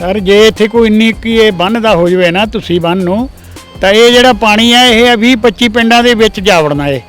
Sir ਜੇ ਇੱਥੇ ਕੋਈ ਇੰਨੀ ਕੀ ਇਹ ਬੰਨ ਦਾ ਹੋ ਜਵੇ ਨਾ ਤੁਸੀਂ ਬੰਨ ਨੂੰ ਤਾਂ ਇਹ ਜਿਹੜਾ ਪਾਣੀ ਆ ਇਹ 20 25 ਪਿੰਡਾਂ ਦੇ ਵਿੱਚ ਜਾ ਵੜਨਾ ਇਹ।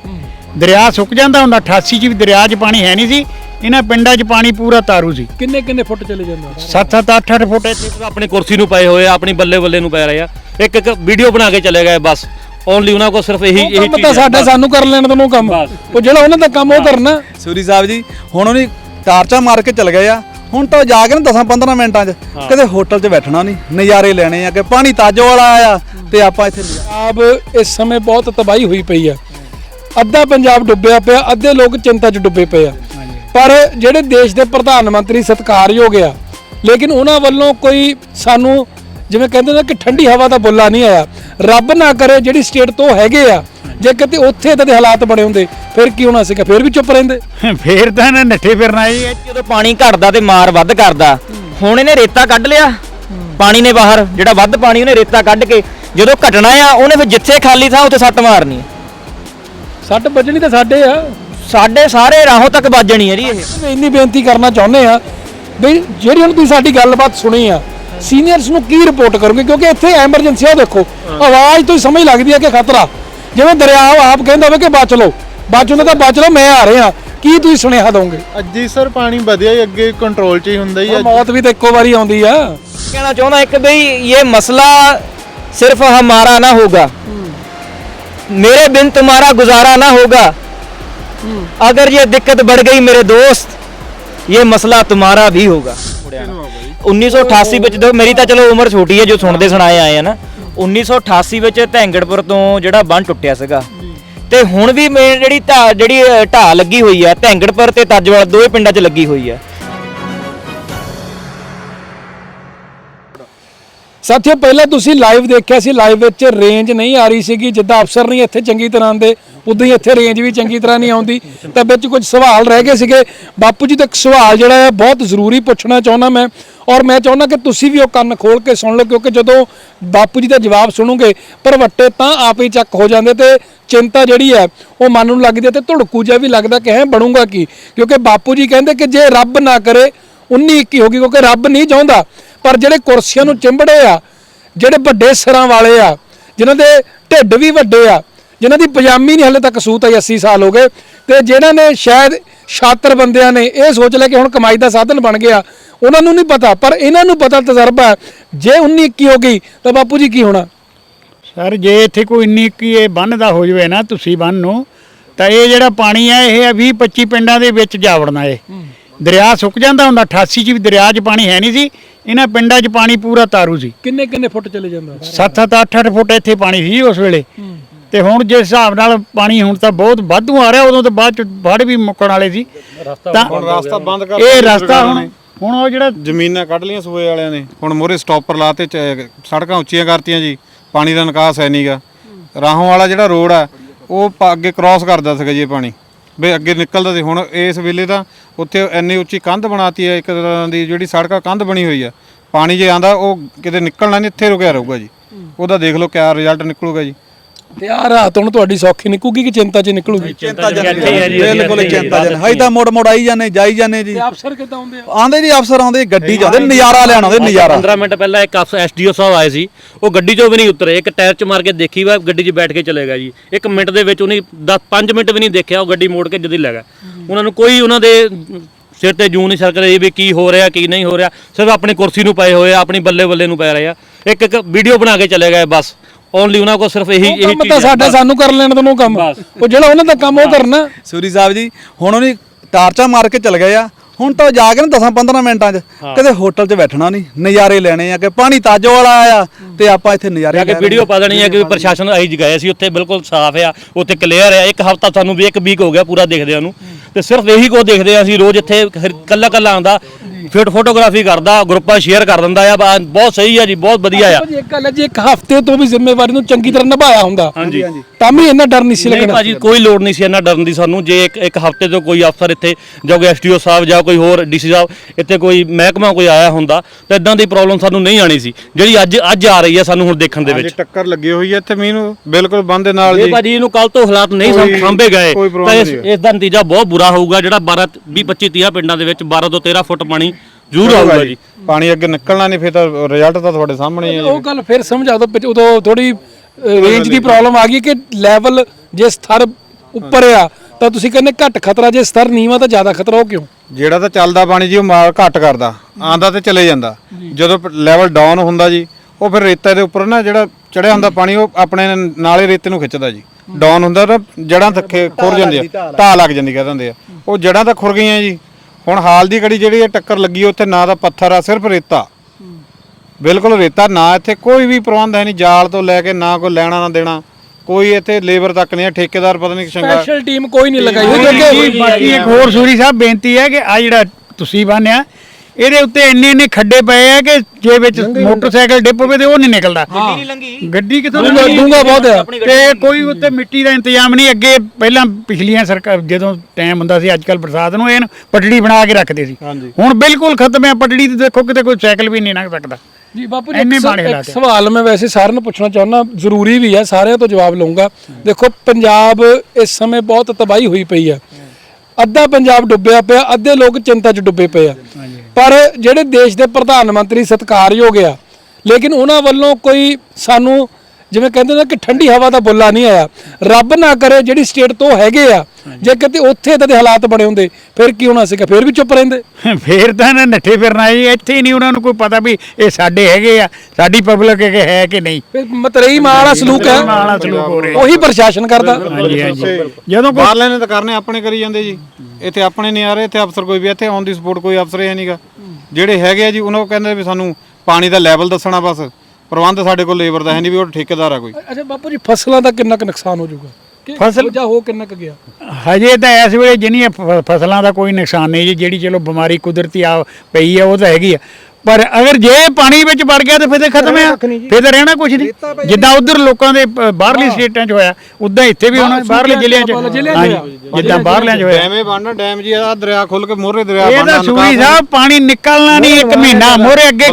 ਦਰਿਆ ਸੁੱਕ ਜਾਂਦਾ ਹੁੰਦਾ 88 ਚ ਵੀ ਦਰਿਆ 'ਚ ਪਾਣੀ ਹੈ ਨਹੀਂ ਸੀ ਇਹਨਾਂ ਪਿੰਡਾਂ 'ਚ ਪਾਣੀ ਪੂਰਾ ਤਾਰੂ ਸੀ। ਕਿੰਨੇ ਕਿੰਨੇ ਫੁੱਟ ਚਲੇ ਜਾਂਦਾ 7-7 8-8 ਫੁੱਟ। ਇੱਥੇ ਆਪਣੀ ਕੁਰਸੀ ਨੂੰ ਪਏ ਹੋਏ ਆ ਆਪਣੀ ਬੱਲੇ ਬੱਲੇ ਨੂੰ ਪੈ ਰਹੇ ਆ। ਇੱਕ ਇੱਕ ਵੀਡੀਓ ਬਣਾ ਕੇ ਚਲੇ ਗਏ ਬਸ। ਓਨਲੀ ਉਹਨਾਂ ਕੋਲ ਸਿਰਫ ਇਹੀ ਇਹੀ ਕੰਮ ਤਾਂ ਸਾਡਾ ਸਾਨੂੰ ਕਰ ਲੈਣ ਤੋਂ ਕੰਮ। ਉਹ ਜਿਹੜਾ ਉਹਨਾਂ ਦਾ ਕੰਮ ਉਹ ਕਰਨਾ। ਸੂਰੀ ਸਾਹਿਬ ਜੀ ਹੁਣ ਉਹਨੇ ਟਾਰਚਾ ਮਾਰ ਕੇ ਚਲ ਗਏ ਆ। ਹੁਣ ਤਾਂ ਜਾ ਕੇ ਨਾ 10-15 ਮਿੰਟਾਂ 'ਚ ਕਿਤੇ ਹੋਟਲ 'ਚ ਬੈਠਣਾ ਨਹੀਂ ਨਜ਼ਾਰੇ ਲੈਣੇ ਆ ਕਿ ਪਾਣੀ ਤਾਜੋ ਵਾਲਾ ਆਇਆ ਤੇ ਆਪਾਂ ਇੱਥੇ ਪੰਜਾਬ ਇਸ ਸਮੇਂ ਬਹੁਤ ਤਬਾਹੀ ਹੋਈ ਪਈ ਆ। ਅੱਧਾ ਪੰਜਾਬ ਡੁੱਬਿਆ ਪਿਆ ਅੱਧੇ ਲੋਕ ਚਿੰਤਾ 'ਚ ਡੁੱਬੇ ਪਏ ਆ। ਪਰ ਜਿਹੜੇ ਦੇਸ਼ ਦੇ ਪ੍ਰਧਾਨ ਮੰਤਰੀ ਸਤਿਕਾਰਯੋਗ ਆ ਲੇਕਿਨ ਉਹਨਾਂ ਵੱਲੋਂ ਕੋਈ ਸਾਨੂੰ ਜਿਵੇਂ ਕਹਿੰਦੇ ਨੇ ਕਿ ਠੰਡੀ ਹਵਾ ਦਾ ਬੁੱਲਾ ਨਹੀਂ ਆਇਆ। ਰੱਬ ਨਾ ਕਰੇ ਜਿਹੜੀ ਸਟੇਟ ਤੋਂ ਹੈਗੇ ਆ। ਜੇ ਕਿਤੇ ਉੱਥੇ ਤਾਂ ਦੇ ਹਾਲਾਤ ਬਣੇ ਹੁੰਦੇ ਫਿਰ ਕੀ ਹੋਣਾ ਸੀਗਾ? ਫਿਰ ਵੀ ਚੁੱਪ ਰਹਿੰਦੇ। ਫੇਰ ਤਾਂ ਇਹਨਾਂ ਨੱਠੇ ਫਿਰਨਾ ਇਹ ਜਦੋਂ ਪਾਣੀ ਘਟਦਾ ਤੇ ਮਾਰ ਵੱਧ ਕਰਦਾ ਹੁਣ ਇਹਨੇ ਰੇਤਾ ਕੱਢ ਲਿਆ। ਪਾਣੀ ਨੇ ਬਾਹਰ ਜਿਹੜਾ ਵੱਧ ਪਾਣੀ ਉਹਨੇ ਰੇਤਾ ਕੱਢ ਕੇ ਜਦੋਂ ਘਟਣਾ ਆ ਉਹਨੇ ਫਿਰ ਜਿੱਥੇ ਖਾਲੀ ਥਾਂ ਉੱਥੇ ਸੱਟ ਮਾਰਨੀ ਸੱਟ ਵੱਜਣੀ ਤਾਂ ਸਾਡੇ ਆ। ਸਾਡੇ ਸਾਰੇ ਰਾਹੋਂ ਤੱਕ ਵੱਜਣੀ ਹੈ ਜੀ ਇਹ। ਇੰਨੀ ਬੇਨਤੀ ਕਰਨਾ ਚਾਹੁੰਦੇ ਆ ਵੀ ਜਿਹੜੀ ਹੁਣ ਤੁਸੀਂ ਸਾਡੀ ਗੱਲਬਾਤ ਸੁਣੀ ਆ ਸੀਨੀਅਰਸ ਨੂੰ ਕੀ ਰਿਪੋਰਟ ਕਰੋਗੇ ਕਿਉਂਕਿ ਇੱਥੇ ਐਮਰਜੈਂਸੀ ਆ ਦੇਖੋ ਆਵਾਜ਼ ਤੋਂ ਹੀ ਸਮਝ ਲੱਗਦੀ ਹੈ ਕਿ ਖਤਰਾ ਜਿਵੇਂ ਦਰਿਆ ਆਪ ਕਹਿੰਦਾ ਹੋਵੇ ਕਿ ਬਚ ਲਓ ਬਚ ਉਹਨਾਂ ਤਾਂ ਬਚ ਲਓ ਮੈਂ ਆ ਰਿਹਾ ਕੀ ਤੁਸੀਂ ਸੁਨੇਹਾ ਦੋਗੇ ਅੱਜ ਹੀ ਸਰ ਪਾਣੀ ਵਧਿਆ ਹੀ ਅੱਗੇ ਕੰਟਰੋਲ 'ਚ ਹੀ ਹੁੰਦਾ ਹੀ ਅੱਜ ਮੌਤ ਵੀ ਤਾਂ ਇੱਕੋ ਵਾਰੀ ਆਉਂਦੀ ਆ कहना चाहूँगा एक भाई ये मसला सिर्फ हमारा ना होगा मेरे बिन तुम्हारा गुजारा ना होगा अगर ये दिक्कत बढ़ गई मेरे दोस्त ये मसला तुम्हारा भी होगा 1988 ਵਿੱਚ ਦੇਖੋ, ਮੇਰੀ ਤਾਂ ਚਲੋ ਉਮਰ ਛੋਟੀ ਹੈ, ਜੋ ਸੁਣਦੇ ਸੁਣਾਏ ਆਏ ਆ ਨਾ। 1988 ਵਿੱਚ ਧੈਂਗੜਪੁਰ ਤੋਂ ਜਿਹੜਾ ਬੰਨ ਟੁੱਟਿਆ ਸੀਗਾ। ਤੇ ਹੁਣ ਵੀ ਮੇਨ ਜਿਹੜੀ ਢਾਹ ਜਿਹੜੀ ਢਾਹ ਲੱਗੀ ਹੋਈ ਆ, ਧੈਂਗੜਪੁਰ ਤੇ ਤੱਜਵਾਲ ਦੋਵੇਂ ਪਿੰਡਾਂ 'ਚ ਲੱਗੀ ਹੋਈ ਆ। ਸਾਥੀਓ, ਪਹਿਲਾਂ ਤੁਸੀਂ ਲਾਈਵ ਦੇਖਿਆ ਸੀ ਲਾਈਵ ਵਿੱਚ ਰੇਂਜ ਨਹੀਂ ਆ ਰਹੀ ਸੀਗੀ, ਜਿੱਦਾਂ ਅਫਸਰ ਨਹੀਂ ਇੱਥੇ ਚੰਗੀ ਤਰ੍ਹਾਂ ਦੇ ਉਦੋਂ ਹੀ ਇੱਥੇ ਰੇਂਜ ਵੀ ਚੰਗੀ ਤਰ੍ਹਾਂ ਨਹੀਂ ਆਉਂਦੀ। ਤਾਂ ਵਿੱਚ ਕੁਝ ਸਵਾਲ ਰਹਿ ਗਏ ਸੀਗੇ। ਬਾਪੂ ਜੀ, ਤੋਂ ਇੱਕ ਸਵਾਲ ਜਿਹੜਾ ਹੈ ਬਹੁਤ ਜ਼ਰੂਰੀ ਪੁੱਛਣਾ ਚਾਹੁੰਦਾ ਮੈਂ। ਔਰ ਮੈਂ ਚਾਹੁੰਦਾ ਕਿ ਤੁਸੀਂ ਵੀ ਉਹ ਕੰਨ ਖੋਲ ਕੇ ਸੁਣ ਲਓ, ਕਿਉਂਕਿ ਜਦੋਂ ਬਾਪੂ ਜੀ ਦਾ ਜਵਾਬ ਸੁਣੋਗੇ, ਭਰਵੱਟੇ ਤਾਂ ਆਪ ਹੀ ਚੱਕ ਹੋ ਜਾਂਦੇ ਤੇ ਚਿੰਤਾ ਜਿਹੜੀ ਹੈ, ਉਹ ਮਨ ਨੂੰ ਲੱਗਦੀ ਹੈ ਤੇ ਧੜਕੂ ਜਿਹਾ ਵੀ ਲੱਗਦਾ ਕਿ ਹੈ, ਬਣੂਗਾ ਕੀ? ਕਿਉਂਕਿ ਬਾਪੂ ਜੀ ਕਹਿੰਦੇ ਕਿ ਜੇ ਰੱਬ ਨਾ ਕਰੇ 19 21 ਹੋ ਗਈ, ਕਿਉਂਕਿ ਰੱਬ ਨਹੀਂ ਚਾਹੁੰਦਾ। ਪਰ ਜਿਹੜੇ ਕੁਰਸੀਆਂ ਨੂੰ ਚਿੰਬੜੇ ਆ, ਜਿਹੜੇ ਵੱਡੇ ਸਿਰਾਂ ਵਾਲੇ ਆ, ਜਿਨ੍ਹਾਂ ਦੇ ਢਿੱਡ ਵੀ ਵੱਡੇ ਆ ਜਿਨ੍ਹਾਂ ਦੀ ਪਜਾਮੀ ਨਹੀਂ ਹਲੇ ਤੱਕ ਸੂਤ ਆਈ 80 ਸਾਲ ਹੋ ਗਏ। ਤੇ ਜਿਨ੍ਹਾਂ ਨੇ ਸ਼ਾਇਦ ਛਾਤਰ ਬੰਦਿਆਂ ਨੇ ਇਹ ਸੋਚ ਲਿਆ ਕਿ ਹੁਣ ਕਮਾਈ ਦਾ ਸਾਧਨ ਬਣ ਗਿਆ ਉਹਨਾਂ ਨੂੰ ਨਹੀਂ ਪਤਾ ਪਰ ਇਹਨਾਂ ਨੂੰ ਪਤਾ ਤਜਰਬਾ ਹੈ। ਜੇ 19 21 ਹੋ ਗਈ ਤਾਂ ਬਾਪੂ ਜੀ ਕੀ ਹੋਣਾ? ਸਰ ਜੇ ਇੱਥੇ ਕੋਈ ਇੰਨੀ ਕੀ ਇਹ ਬੰਨ ਦਾ ਹੋ ਜਵੇ ਨਾ ਤੁਸੀਂ ਬੰਨ ਨੂੰ ਤਾਂ ਇਹ ਜਿਹੜਾ ਪਾਣੀ ਆ ਇਹ 20 25 ਪਿੰਡਾਂ ਦੇ ਵਿੱਚ ਜਾ ਵੜਨਾ ਇਹ। ਦਰਿਆ ਸੁੱਕ ਜਾਂਦਾ ਹੁੰਦਾ 88 ਚ ਵੀ ਦਰਿਆ 'ਚ ਪਾਣੀ ਹੈ ਨਹੀਂ ਸੀ ਇਹਨਾਂ ਪਿੰਡਾਂ 'ਚ ਪਾਣੀ ਪੂਰਾ ਤਾਰੂ ਸੀ। ਕਿੰਨੇ ਕਿੰਨੇ ਫੁੱਟ ਚਲੇ ਜਾਂਦਾ? 7-7 8-8 ਫੁੱਟ ਇੱਥੇ ਪਾਣੀ ਸੀ ਉਸ ਵੇਲੇ। ਤੇ ਹੁਣ ਜਿਸ ਹਿਸਾਬ ਨਾਲ ਪਾਣੀ ਹੁਣ ਤਾਂ ਬਹੁਤ ਵਾਧੂ ਆ ਰਿਹਾ ਉਦੋਂ ਤਾਂ ਬਾਅਦ ਚ ਫੜ ਵੀ ਮੁੱਕਣ ਵਾਲੇ ਸੀ। ਤਾਂ ਹੁਣ ਰਸਤਾ ਬੰਦ ਕਰ ਇਹ ਰਸਤਾ ਹੁਣ ਹੁਣ ਉਹ ਜਿਹੜਾ ਜ਼ਮੀਨਾਂ ਕੱਢ ਲੀਆਂ ਸੂਏ ਵਾਲਿਆਂ ਨੇ। ਹੁਣ ਮੋਰੇ ਸਟਾਪਰ ਲਾਤੇ ਸੜਕਾਂ ਉੱਚੀਆਂ ਕਰਤੀਆਂ ਜੀ। ਪਾਣੀ ਦਾ ਨਿਕਾਸ ਹੈ ਨਹੀਂਗਾ ਰਾਹੋਂ ਵਾਲਾ ਜਿਹੜਾ ਰੋਡ ਆ ਉਹ ਅੱਗੇ ਕ੍ਰਾਸ ਕਰਦਾ ਸੀਗਾ ਜੀ ਪਾਣੀ। ਵੀ ਅੱਗੇ ਨਿਕਲਦਾ ਸੀ। ਹੁਣ ਇਸ ਵੇਲੇ ਤਾਂ ਉੱਥੇ ਇੰਨੀ ਉੱਚੀ ਕੰਧ ਬਣਾਤੀ ਹੈ ਇੱਕ ਤਰ੍ਹਾਂ ਦੀ ਜਿਹੜੀ ਸੜਕਾਂ ਕੰਧ ਬਣੀ ਹੋਈ ਆ। ਪਾਣੀ ਜੇ ਆਂਦਾ ਉਹ ਕਿਤੇ ਨਿਕਲਣਾ ਨਹੀਂ ਇੱਥੇ ਰੁਕਿਆ ਰਹੂਗਾ ਜੀ। ਉਹਦਾ ਦੇਖ ਲਓ ਕਿਆ ਰਿਜ਼ਲਟ ਨਿਕਲੂਗਾ ਜੀ। ਤੇ ਆ ਰਾਤ ਹੁਣ ਤੁਹਾਡੀ ਸੌਖੀ ਨਿਕੂਗੀ ਕਿ ਚਿੰਤਾ 'ਚ ਨਿਕਲੂਗੀ? ਚਿੰਤਾ ਜਨ ਬਿਲਕੁਲ ਚਿੰਤਾ ਜਨ ਹਾਈ ਤਾਂ ਮੋੜ ਮੋੜ ਆਈ ਜਾਂਦੇ ਜਾਈ ਜਾਂਦੇ ਜੀ। ਤੇ ਅਫਸਰ ਕਿੱਦਾਂ ਆਉਂਦੇ ਆ? ਆਂਦੇ ਜੀ ਅਫਸਰ ਆਉਂਦੇ ਗੱਡੀ ਜਾਂਦੇ ਨਜ਼ਾਰਾ ਲੈਣ ਆਉਂਦੇ ਨਜ਼ਾਰਾ। 15 ਮਿੰਟ ਪਹਿਲਾਂ ਇੱਕ ਐਸਡੀਓ ਸਾਹਿਬ ਆਏ ਸੀ ਉਹ ਗੱਡੀ 'ਚੋਂ ਵੀ ਨਹੀਂ ਉਤਰੇ ਇੱਕ ਟਾਇਰ 'ਚ ਮਾਰ ਕੇ ਦੇਖੀ ਵਾ ਗੱਡੀ 'ਚ ਬੈਠ ਕੇ ਚਲੇ ਗਿਆ ਜੀ। ਇੱਕ ਮਿੰਟ ਦੇ ਵਿੱਚ ਉਹਨੇ 10 5 ਮਿੰਟ ਵੀ ਨਹੀਂ ਦੇਖਿਆ ਉਹ ਗੱਡੀ ਮੋੜ ਕੇ ਜਦੀ ਲੈ ਗਿਆ। ਉਹਨਾਂ ਨੂੰ ਕੋਈ ਉਹਨਾਂ ਦੇ ਸਿਰ ਤੇ ਜੂੰ ਨਹੀਂ ਸਰਕ ਰਹੀ ਵੀ ਕੀ ਹੋ ਰਿਹਾ ਕੀ ਨਹੀਂ ਹੋ ਰਿਹਾ। ਸਿਰਫ ਆਪਣੀ ਕੁਰਸੀ ਨੂੰ ਪਏ ਹੋਏ ਆ ਆਪਣੀ ਬੱਲੇ ਬੱਲੇ ਨੂੰ ਪੈ ਰਹੇ ਆ। ਇੱਕ ਇੱਕ ਵੀਡੀਓ ਬਣਾ ਕੇ ਚਲੇ ਗਏ ਬਸ। ਓਨਲੀ ਉਹਨਾਂ ਕੋਲ ਸਿਰਫ ਇਹੀ ਉਹ ਇਹੀ ਕੰਮ ਚੀਜ਼ ਤਾਂ ਹੈ। ਸਾਡਾ ਸਾਨੂੰ ਕਰ ਲੈਣ ਤੋਂ ਕੰਮ ਉਹ ਜਿਹੜਾ ਉਹਨਾਂ ਦਾ ਕੰਮ ਉਹ ਕਰਨਾ। ਸੂਰੀ ਸਾਹਿਬ ਜੀ ਹੁਣ ਉਹਨੇ ਟਾਰਚਾ ਮਾਰ ਕੇ ਚਲ ਗਏ ਆ। ਹੁਣ ਤਾਂ ਜਾ ਕੇ ਨਾ 10-15 ਮਿੰਟਾਂ 'ਚ ਕਿਤੇ ਹੋਟਲ 'ਚ ਬੈਠਣਾ ਨਹੀਂ ਨਜ਼ਾਰੇ ਲੈਣੇ ਆ ਕਿ ਪਾਣੀ ਤਾਜੋ ਵਾਲਾ ਆਇਆ ਤੇ ਆਪਾਂ ਇੱਥੇ ਨਜ਼ਾਰੇ ਜਾ ਕੇ ਲੈ ਵੀਡੀਓ ਪਾ ਦੇਣੀ ਹੈ ਕਿ ਪ੍ਰਸ਼ਾਸਨ ਆਈ ਗਏ ਸੀ ਉੱਥੇ ਬਿਲਕੁਲ ਸਾਫ਼ ਆ ਉੱਥੇ ਕਲੀਅਰ ਆ ਇੱਕ ਹਫਤਾ ਸਾਨੂੰ ਵੀ ਇੱਕ ਵੀਕ ਹੋ ਗਿਆ ਪੂਰਾ ਦੇਖਦੇ ਉਹਨੂੰ ਤੇ ਸਿਰਫ ਇਹੀ ਕੋ ਦੇਖਦੇ ਆ ਅਸੀਂ ਰੋਜ਼ ਇੱਥੇ ਕੱਲਾ ਕੱਲਾ ਆਉਂਦਾ ਫਿਰ ਫੋਟੋਗ੍ਰਾਫੀ ਕਰਦਾ ਗਰੁੱਪਾਂ ਸ਼ੇਅਰ ਕਰ ਦਿੰਦਾ ਆ ਬਹੁਤ ਸਹੀ ਆ ਜੀ ਬਹੁਤ ਵਧੀਆ ਆ। ਇੱਕ ਗੱਲ ਹੈ ਜੀ ਇੱਕ ਹਫ਼ਤੇ ਤੋਂ ਵੀ ਜ਼ਿੰਮੇਵਾਰੀ ਨੂੰ ਚੰਗੀ ਤਰ੍ਹਾਂ ਨਿਭਾਇਆ ਹੁੰਦਾ। ਹਾਂਜੀ। ਤਾਂ ਵੀ ਇੰਨਾ ਡਰ ਨਹੀਂ ਸੀ ਨਹੀਂ ਲੱਗਣਾ। ਭਾਜੀ ਕੋਈ ਲੋੜ ਨਹੀਂ ਸੀ ਇਹਨਾਂ ਡਰਨ ਦੀ ਸਾਨੂੰ ਜੇ ਇੱਕ ਇੱਕ ਹਫ਼ਤੇ ਤੋਂ ਕੋਈ ਅਫਸਰ ਇੱਥੇ ਜਾਂ ਕੋਈ ਐਸਟੀਓ ਸਾਹਿਬ ਜਾਂ ਕੋਈ ਹੋਰ ਡੀਸੀ ਸਾਹਿਬ ਇੱਥੇ ਕੋਈ ਮਹਿਕਮਾ ਕੋਈ ਆਇਆ ਹੁੰਦਾ ਤਾਂ ਇਦਾਂ ਦੀ ਪ੍ਰੋਬਲਮ ਸਾਨੂੰ ਨਹੀਂ ਆਣੀ ਸੀ। ਜਿਹੜੀ ਅੱਜ ਅੱਜ ਆ ਰਹੀ ਹੈ ਸਾਨੂੰ ਹੁਣ ਦੇਖਣ ਦੇ ਵਿੱਚ। ਟੱਕਰ ਲੱਗੀ ਹੋਈ ਹੈ ਇੱਥੇ ਮੀਂਹ ਨੂੰ ਬਿਲਕੁਲ ਬੰਦ ਦੇ ਨਾਲ ਇਹ ਜੀ। ਭਾਜੀ ਇਹਨੂੰ ਕੱਲ ਤੋਂ ਹਾਲਾਤ ਨਹੀਂ ਸਾਂਭੇ ਗਏ ਕੋਈ ਤਾਂ ਇਸ ਨਹੀਂ ਇਸ ਦਾ ਨਤੀਜਾ ਬਹੁਤ ਬੁਰਾ ਹੋਊਗਾ ਜਿਹੜਾ 12 20 25 30 ਪਿੰਡਾਂ ਦੇ ਵਿੱਚ 12 ਤੋਂ 13 ਫੁੱਟ ਪਾਣੀ ਜ਼ਰੂਰ ਆਊਗਾ ਜੀ। ਪਾਣੀ ਅੱਗੇ ਨਿਕਲਣਾ ਨਹੀਂ ਫਿਰ ਤਾਂ ਰਿਜ਼ਲਟ ਤਾਂ ਤੁਹਾਡੇ ਸਾਹਮਣੇ ਹੀ ਉਹ ਗੱਲ ਫਿਰ ਸਮਝਾ ਦਿਓ ਪਿੱਛੇ ਉਦੋਂ ਥੋੜੀ ਰੇਂਜ ਦੀ ਪ੍ਰੋਬਲਮ ਆ ਗਈ ਕਿ ਲੈਵਲ ਜੇ ਸਥਰ ਉੱਪਰ ਆ ਤਾਂ ਤੁਸੀਂ ਕਹਿੰਦੇ ਘੱਟ ਖਤਰਾ ਜੇ ਸਥਰ ਨੀਵਾਂ ਤਾਂ ਜ਼ਿਆਦਾ ਖਤਰਾ ਉਹ ਕਿਉਂ? ਜਿਹੜਾ ਤਾਂ ਚੱਲਦਾ ਪਾਣੀ ਜੀ ਉਹ ਮਾਰ ਘੱਟ ਕਰਦਾ ਆਂਦਾ ਤੇ ਚਲੇ ਜਾਂਦਾ। ਜਦੋਂ ਲੈਵਲ ਡਾਊਨ ਹੁੰਦਾ ਜੀ ਉਹ ਫਿਰ ਰੇਤੇ ਦੇ ਉੱਪਰ ਨਾ ਜਿਹੜਾ ਚੜਿਆ ਹੁੰਦਾ ਪਾਣੀ ਉਹ ਆਪਣੇ ਨਾਲੇ ਰੇਤੇ ਨੂੰ ਖਿੱਚਦਾ ਜੀ। ਡਾਊਨ ਹੁੰਦਾ ਤਾਂ ਜੜਾਂ ਥੱਕੇ ਖੁਰ ਜਾਂਦੀਆਂ ਢਾਹ ਲੱਗ ਜਾਂਦੀ ਕਹਿ ਦਿੰਦੇ ਆ। ਉਹ ਜੜਾਂ ਤਾਂ ਖੁਰ ਗਈਆਂ ਜੀ। ਹੁਣ ਹਾਲ ਦੀ ਘੜੀ ਜਿਹੜੀ ਇਹ ਟੱਕਰ ਲੱਗੀ ਉੱਥੇ ਨਾ ਤਾਂ ਪੱਥਰ ਆ ਸਿਰਫ ਰੇਤਾ। ਬਿਲਕੁਲ ਰੇਤਾ ਨਾ ਇੱਥੇ ਕੋਈ ਵੀ ਪ੍ਰਬੰਧ ਹੈ ਨਹੀਂ ਜਾਲ ਤੋਂ ਲੈ ਕੇ ਨਾ ਕੋਈ ਲੈਣਾ ਨਾ ਦੇਣਾ। ਕੋਈ ਇੱਥੇ ਲੇਬਰ ਤੱਕ ਨਹੀਂ ਹੈ ਠੇਕੇਦਾਰ ਪਤਾ ਨਹੀਂ ਚੰਗਾ ਸਪੈਸ਼ਲ ਟੀਮ ਕੋਈ ਨਹੀਂ ਲਗਾਈ ਹੋਈ। ਕਿਉਂਕਿ ਬਾਕੀ ਇੱਕ ਹੋਰ ਸੂਰੀ ਸਾਹਿਬ ਬੇਨਤੀ ਹੈ ਕਿ ਆ ਜਿਹੜਾ ਤੁਸੀਂ ਬੰਨਿਆ ਇਹਦੇ ਉੱਤੇ ਇੰਨੇ ਇੰਨੇ ਖੱਡੇ ਪਏ ਆ ਕਿ ਜੇ ਵਿੱਚ ਮੋਟਰਸਾਈਕਲ ਡਿੱਪ ਪਵੇ ਤੇ ਉਹ ਨਹੀਂ ਨਿਕਲਦਾ। ਗੱਡੀ ਕਿੱਥੋਂ ਡੂੰਘਾ- ਲੰਘਣੀ? ਡੂੰਘਾ ਬਹੁਤ ਆ। ਤੇ ਕੋਈ ਉੱਤੇ ਮਿੱਟੀ ਦਾ ਇੰਤਜ਼ਾਮ ਨਹੀਂ ਅੱਗੇ ਪਹਿਲਾਂ ਪਿਛਲੀਆਂ ਸਰਕਾਰ ਜਦੋਂ ਟਾਈਮ ਹੁੰਦਾ ਸੀ ਅੱਜਕੱਲ ਬਰਸਾਤ ਨੂੰ ਇਹਨ ਪਟੜੀ ਬਣਾ ਕੇ ਰੱਖਦੇ ਸੀ। ਹੁਣ ਬਿਲਕੁਲ ਖਤਮ ਹੈ ਪਟੜੀ ਤੇ ਦੇਖੋ ਕਿਤੇ ਕੋਈ ਸਾਈਕਲ ਵੀ ਨਹੀਂ ਲੰਘ ਸਕਦਾ। ਜੀ ਬਾਪੂ ਜੀ ਇੰਨੇ ਹਾਲਾਤ। ਸਵਾਲ ਮੈਂ ਵੈਸੇ ਸਾਰਿਆਂ ਨੂੰ ਪੁੱਛਣਾ ਚਾਹੁੰਦਾ ਜ਼ਰੂਰੀ ਵੀ ਹੈ ਸਾਰਿਆਂ ਤੋਂ ਜਵਾਬ ਲਵਾਂਗਾ ਦੇਖੋ ਪੰਜਾਬ ਇਸ ਸਮੇਂ ਬਹੁਤ ਤਬਾਹੀ ਹੋਈ ਪਈ ਆ। ਅੱਧਾ ਪੰਜਾਬ ਡੁੱਬਿਆ ਪਿਆ ਅੱਧੇ ਲੋਕ ਚਿੰਤਾ 'ਚ ਡੁੱਬੇ ਪਏ ਆ। ਪਰ ਜਿਹੜੇ ਦੇਸ਼ ਦੇ ਪ੍ਰਧਾਨ ਮੰਤਰੀ ਸਤਿਕਾਰਯੋਗ ਆ ਲੇਕਿਨ ਉਹਨਾਂ ਵੱਲੋਂ ਕੋਈ ਸਾਨੂੰ ਜਿਵੇਂ ਕਹਿੰਦੇ ਨੇ ਕਿ ਠੰਡੀ ਹਵਾ ਦਾ ਬੁੱਲਾ ਨਹੀਂ ਆਇਆ। ਰੱਬ ਨਾ ਕਰੇ ਜਿਹੜੀ ਸਟੇਟ ਤੋਂ ਹੈਗੇ ਆ। ਜੇ ਕਿਤੇ ਉੱਥੇ ਇਦਾਂ ਦੇ ਹਾਲਾਤ ਬਣੇ ਹੁੰਦੇ ਫਿਰ ਕੀ ਹੋਣਾ ਸੀਗਾ? ਫਿਰ ਵੀ ਚੁੱਪ ਰਹਿੰਦੇ। ਫੇਰ ਤਾਂ ਨਾ ਨੱਠੇ ਫਿਰਨਾ ਜੀ ਇੱਥੇ ਹੀ ਨਹੀਂ ਉਹਨਾਂ ਨੂੰ ਕੋਈ ਪਤਾ ਵੀ ਇਹ ਸਾਡੇ ਹੈਗੇ ਆ ਸਾਡੀ ਪਬਲਿਕ ਹੈ ਕਿ ਨਹੀਂ। ਫਿਰ ਮਤਰੇਈ ਮਾਂ ਵਾਲਾ ਸਲੂਕ ਹੈ। ਮਾਲਾ ਸਲੂਕ ਹੋ ਰਿਹਾ। ਉਹੀ ਪ੍ਰਸ਼ਾਸਨ ਕਰਦਾ। ਹਾਂਜੀ ਹਾਂਜੀ। ਜਦੋਂ ਕੋਈ ਬਾਹਰਲੇ ਨੇ ਤਾਂ ਕਰਨੇ ਆਪਣੇ ਕਰੀ ਜਾਂਦੇ ਜੀ। ਇੱਥੇ ਆਪਣੇ ਨਹੀਂ ਆ ਰਹੇ ਇੱਥੇ ਅਫਸਰ ਕੋਈ ਵੀ ਇੱਥੇ ਔਨ ਦੀ ਸਪੋਰਟ ਕੋਈ ਅਫਸਰ ਹੈ। ਨਹੀਂਗਾ ਜਿਹੜੇ ਹੈਗੇ ਆ ਜੀ ਉਹਨਾਂ ਨੂੰ ਕਹਿੰਦੇ ਵੀ ਸਾਨੂੰ ਪਾਣੀ ਦਾ ਲੈਵਲ ਦੱਸਣਾ ਬਸ। ਪ੍ਰਬੰਧ ਸਾਡੇ ਕੋਲ ਲੇਬਰ ਦਾ ਹੈ ਨਹੀਂ ਵੀ ਉਹ ਠੇਕੇਦਾਰ ਆ ਕੋਈ। ਅੱਛਾ ਬਾਪੂ ਜੀ ਫਸਲਾਂ ਦਾ ਕਿੰਨਾ ਕੁ ਨੁਕਸਾਨ ਹੋ ਜਾਊਗਾ? ਫਸਲ ਜਾਂ ਹੋ ਕਿੰਨਾ ਕੁ ਗਿਆ? ਹਜੇ ਤਾਂ ਇਸ ਵੇਲੇ ਫ- ਫਸਲਾਂ ਦਾ ਕੋਈ ਨੁਕਸਾਨ ਨਹੀਂ ਜੀ ਜਿਹੜੀ ਚਲੋ ਬਿਮਾਰੀ ਕੁਦਰਤੀ ਆ ਪਈ ਆ ਉਹ ਤਾਂ ਹੈਗੀ ਆ। ਪਰ ਅਗਰ ਜੇ ਪਾਣੀ ਵਿੱਚ ਵੜ ਗਿਆ ਤਾਂ ਫਿਰ ਤਾਂ ਖਤਮ ਆ। ਫਿਰ ਤਾਂ ਰਹਿਣਾ ਕੁਝ ਨਹੀਂ। ਜਿੱਦਾਂ ਉਧਰ ਲੋਕਾਂ ਦੇ ਬਾਹਰਲੀ ਸਟੇਟਾਂ 'ਚ ਹੋਇਆ ਉਦਾਂ ਇੱਥੇ ਵੀ ਹੋਣਾ ਬਾਹਰਲੇ ਜ਼ਿਲ੍ਹਿਆਂ 'ਚ ਹਾਂਜੀ, ਜਿੱਦਾਂ ਬਾਹਰਲਿਆਂ 'ਚ ਹੋਇਆ। ਡੈਮੇ ਬਣਨਾ ਡੈਮ ਜੀ ਆ ਦਰਿਆ ਖੁੱਲ ਕੇ ਮੋਹਰੇ ਦਰਿਆ ਇਹ ਬਣਨਾ ਤਾਂ ਸੂਰੀ ਸਾਹਿਬ ਪਾਣੀ ਨਿਕਲਣਾ ਨਹੀਂ ਇੱਕ ਮਹੀਨਾ ਮੋਰੇ ਅੱਗੇ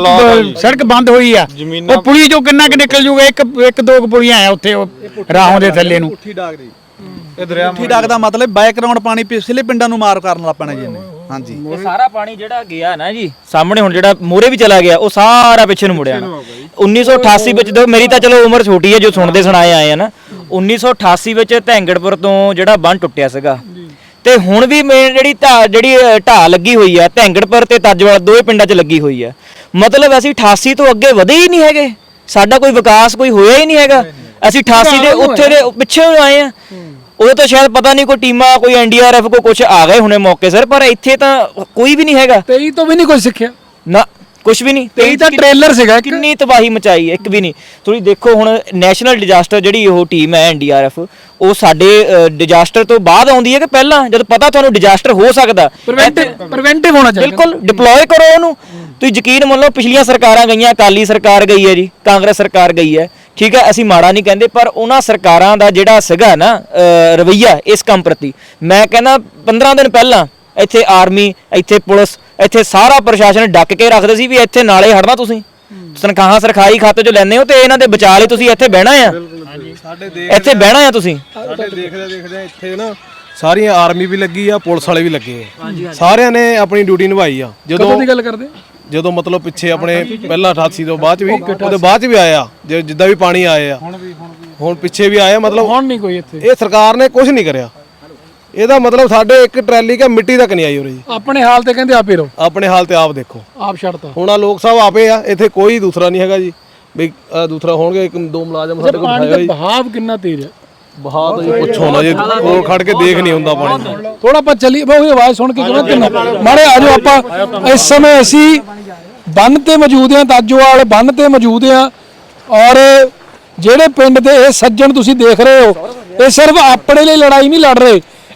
ਸੜਕ ਬੰਦ ਹੋਈ ਆ। ਉਹ ਪੁਲੀ ਚੋਂ ਕਿੰਨਾ ਕਿ ਨਿਕਲ ਜੂਗਾ? ਇੱਕ ਇੱਕ ਦੋ ਕੁ ਪੁਲੀਆਂ ਆ ਉੱਥੇ ਰਾਹੋਂ ਦੇ ਥੱਲੇ ਨੂੰ। ਪੁੱਠੀ ਡਾਕ ਦੀ। ਇਹ ਦਰਿਆ ਪੁੱਠੀ ਡਾਕ ਦਾ ਮਤਲਬ ਬੈਕਗ੍ਰਾਉਂਡ ਪਾਣੀ ਪਿਛਲੇ ਪਿੰਡਾਂ ਨੂੰ ਮਾਰ ਕਰਨ ਲੱਗ ਪੈਣਾ ਜੀ ਇਹਨੇ। ਹਾਂਜੀ। ਇਹ ਸਾਰਾ ਪਾਣੀ ਜਿਹੜਾ ਗਿਆ ਨਾ ਜੀ ਸਾਹਮਣੇ ਹੁਣ ਜਿਹੜਾ ਮੂਰੇ ਵੀ ਚਲਾ ਗਿਆ ਉਹ ਸਾਰਾ ਪਿੱਛੇ ਨੂੰ ਮੁੜਿਆ ਨਾ। 1988 ਵਿੱਚ ਦੇਖੋ ਮੇਰੀ ਤਾਂ ਚਲੋ ਉਮਰ ਛੋਟੀ ਹੈ ਜੋ ਸੁਣਦੇ ਸੁਣਾਏ ਆਏ ਆ ਨਾ। 1988 ਵਿੱਚ ਧੈਂਗੜਪੁਰ ਤੋਂ ਜਿਹੜਾ ਬੰਨ ਟੁੱਟਿਆ ਸੀਗਾ। ਤੇ ਹੁਣ ਵੀ ਮੇਨ ਜਿਹੜੀ ਢਾਹ ਜਿਹੜੀ ਢਾਹ ਲੱਗੀ ਹੋਈ ਆ ਧੈਂਗੜਪੁਰ ਤੇ ਤੱਜਵਾਲ ਦੋਵੇਂ ਪਿੰਡਾਂ 'ਚ ਲੱਗੀ ਹੋਈ ਆ। ਮਤਲਬ ਅਸੀਂ 88 ਤੋਂ ਅੱਗੇ ਵਧੇ ਹੀ ਨਹੀਂ ਹੈਗੇ। ਸਾਡਾ ਕੋਈ ਵਿਕਾਸ ਕੋਈ ਹੋਇਆ ਹੀ ਨਹੀਂ ਹੈਗਾ। ਅਸੀਂ 88 ਦੇ ਉੱਥੇ ਦੇ ਪਿੱਛੇ ਆਏ ਆ। ਉਹ ਤਾਂ ਸ਼ਾਇਦ ਪਤਾ ਨਹੀਂ ਕੋਈ ਟੀਮਾਂ ਕੋਈ ਐਨਡੀਆਰਐਫ ਕੋਈ ਕੁਝ ਆ ਗਏ ਹੁਣੇ ਮੌਕੇ ਸਿਰ ਪਰ ਇੱਥੇ ਤਾਂ ਕੋਈ ਵੀ ਨਹੀਂ ਹੈਗਾ। 23 ਤੋਂ ਵੀ ਨਹੀਂ ਕੁਝ ਸਿੱਖਿਆ। ਨਾ ਕੁਝ ਵੀ ਨਹੀਂ। ਤੇਈ ਤਾਂ ਟ੍ਰੇਲਰ ਸੀਗਾ ਇੱਕ। ਕਿੰਨੀ ਤਬਾਹੀ ਮਚਾਈ ਇੱਕ ਵੀ ਨਹੀਂ। ਤੁਸੀਂ ਦੇਖੋ ਹੁਣ ਨੈਸ਼ਨਲ ਡਿਜ਼ਾਸਟਰ ਜਿਹੜੀ ਉਹ ਟੀਮ ਹੈ ਐਨਡੀਆਰਐਫ ਉਹ ਸਾਡੇ ਡਿਜ਼ਾਸਟਰ ਤੋਂ ਬਾਅਦ ਆਉਂਦੀ ਹੈ ਕਿ ਪਹਿਲਾਂ? ਜਦ ਪਤਾ ਤੁਹਾਨੂੰ ਡਿਜ਼ਾਸਟਰ ਹੋ ਸਕਦਾ ਪ੍ਰੀਵੈਂਟਿਵ ਪ੍ਰੀਵੈਂਟਿਵ ਹੋਣਾ ਚਾਹੀਦਾ। ਬਿਲਕੁਲ ਡਿਪਲੋਏ ਕਰੋ ਉਹਨੂੰ। ਤੁਸੀਂ ਯਕੀਨ ਮੰਨ ਲਓ ਪਿਛਲੀਆਂ ਸਰਕਾਰਾਂ ਗਈਆਂ ਅਕਾਲੀ ਸਰਕਾਰ ਗਈ ਹੈ ਜੀ ਕਾਂਗਰਸ ਸਰਕਾਰ ਗਈ ਹੈ। ਠੀਕ ਹੈ ਅਸੀਂ ਮਾੜਾ ਨਹੀਂ ਕਹਿੰਦੇ ਪਰ ਉਹਨਾਂ ਸਰਕਾਰਾਂ ਦਾ ਜਿਹੜਾ ਸੀਗਾ ਨਾ ਰਵੱਈਆ ਇਸ ਕੰਮ ਪ੍ਰਤੀ। ਮੈਂ ਕਹਿੰਦਾ 15 ਦਿਨ ਪਹਿਲਾਂ ਇੱਥੇ ਆਰਮੀ ਇੱਥੇ ਪੁਲਿਸ ਇੱਥੇ ਸਾਰਾ ਪ੍ਰਸ਼ਾਸਨ ਡੱਕ ਕੇ ਰੱਖਦੇ ਸੀ ਵੀ ਇੱਥੇ ਨਾਲੇ ਹਟਣਾ ਤੁਸੀਂ। ਤਨਖਾਹਾਂ ਸਰਕਾਰੀ ਖਾਤੇ ਚੋਂ ਲੈਂਦੇ ਹੋ ਤੇ ਇਹਨਾਂ ਦੇ ਵਿਚਾਲੇ ਲਈ ਤੁਸੀਂ ਇੱਥੇ ਬਹਿਣਾ ਆ। ਇੱਥੇ ਬਹਿਣਾ ਆ ਤੁਸੀਂ। ਸਾਡੇ ਦੇਖਦੇ ਦੇਖਦੇ ਇੱਥੇ ਨਾ ਸਾਰੀਆਂ ਆਰਮੀ ਵੀ ਲੱਗੀ ਆ ਪੁਲਿਸ ਵਾਲੇ ਵੀ ਲੱਗੇ ਆ। ਸਾਰਿਆਂ ਨੇ ਆਪਣੀ ਡਿਊਟੀ ਨਿਭਾਈ ਆ। ਕਦੋਂ ਜਦੋਂ ਦੀ ਗੱਲ ਕਰਦੇ ਜਦੋਂ ਮਤਲਬ ਪਿੱਛੇ ਆਪਣੇ ਪਹਿਲਾਂ 88 ਤੋਂ ਬਾਅਦ ਚ ਵੀ ਉਹਦੇ ਬਾਅਦ ਚ ਵੀ ਆਇਆ ਜੇ ਜਿੱਦਾਂ ਵੀ ਪਾਣੀ ਆਏ ਆ। ਹੁਣ ਪਿੱਛੇ ਵੀ ਆਇਆ ਮਤਲਬ ਹੁਣ ਨਹੀਂ ਕੋਈ ਇੱਥੇ। ਇਹ ਸਰਕਾਰ ਨੇ ਕੁਝ ਨਹੀਂ ਕਰਿਆ। ਇਹਦਾ ਮਤਲਬ ਸਾਡੇ ਇੱਕ ਟਰੈਲੀ ਕਾ ਮਿੱਟੀ ਤੱਕ ਨਹੀਂ ਆਈ ਉਰੇ ਜੀ। ਆਪਣੇ ਹਾਲ ਤੇ ਕਹਿੰਦੇ ਆਪੇ ਰਹੋ। ਆਪਣੇ ਹਾਲ ਤੇ ਆਪ ਦੇਖੋ। ਆਪ ਛੱਡਤਾ। ਹੁਣ ਆ ਲੋਕ ਸਾਹਿਬ ਆਪੇ ਆ ਇੱਥੇ ਕੋਈ ਦੂਸਰਾ ਨਹੀਂ ਹੈਗਾ ਜੀ। ਵੀ ਦੂਸਰਾ ਹੋਣਗੇ ਇੱਕ ਦੋ ਮੁਲਾਜ਼ਮ ਸਾਡੇ ਕੋਲ ਪਾਣੀ ਦਾ ਬਹਾਵ ਕਿੰਨਾ ਤੇਜ਼ ਹੈ। ਬਹਾਤ ਪੁੱਛੋ ਨਾ ਜੀ ਕੋਲ ਖੜ ਕੇ ਦੇਖ ਨਹੀਂ ਹੁੰਦਾ ਪਾਣੀ। ਥੋੜਾ ਆਪਾਂ ਚੱਲੀ ਉਹਦੀ ਆਵਾਜ਼ ਸੁਣ ਕੇ ਕਿਉਂ ਕਿੰਨਾ ਮਾੜੇ ਆ ਜਾਓ ਆਪਾਂ ਇਸ ਸਮੇਂ ਅਸੀਂ ਬੰਨ ਤੇ ਮੌਜੂਦ ਹਾਂ ਤਾਜੋਵਾਲ ਬੰਨ ਤੇ ਮੌਜੂਦ ਹਾਂ। ਔਰ ਜਿਹੜੇ ਪਿੰਡ ਦੇ ਇਹ ਸੱਜਣ ਤੁਸੀਂ ਦੇਖ ਰਹੇ ਹੋ ਇਹ ਸਿਰਫ ਆਪਣੇ ਲਈ ਲੜਾਈ ਨਹੀਂ ਲੜ ਰਹੇ।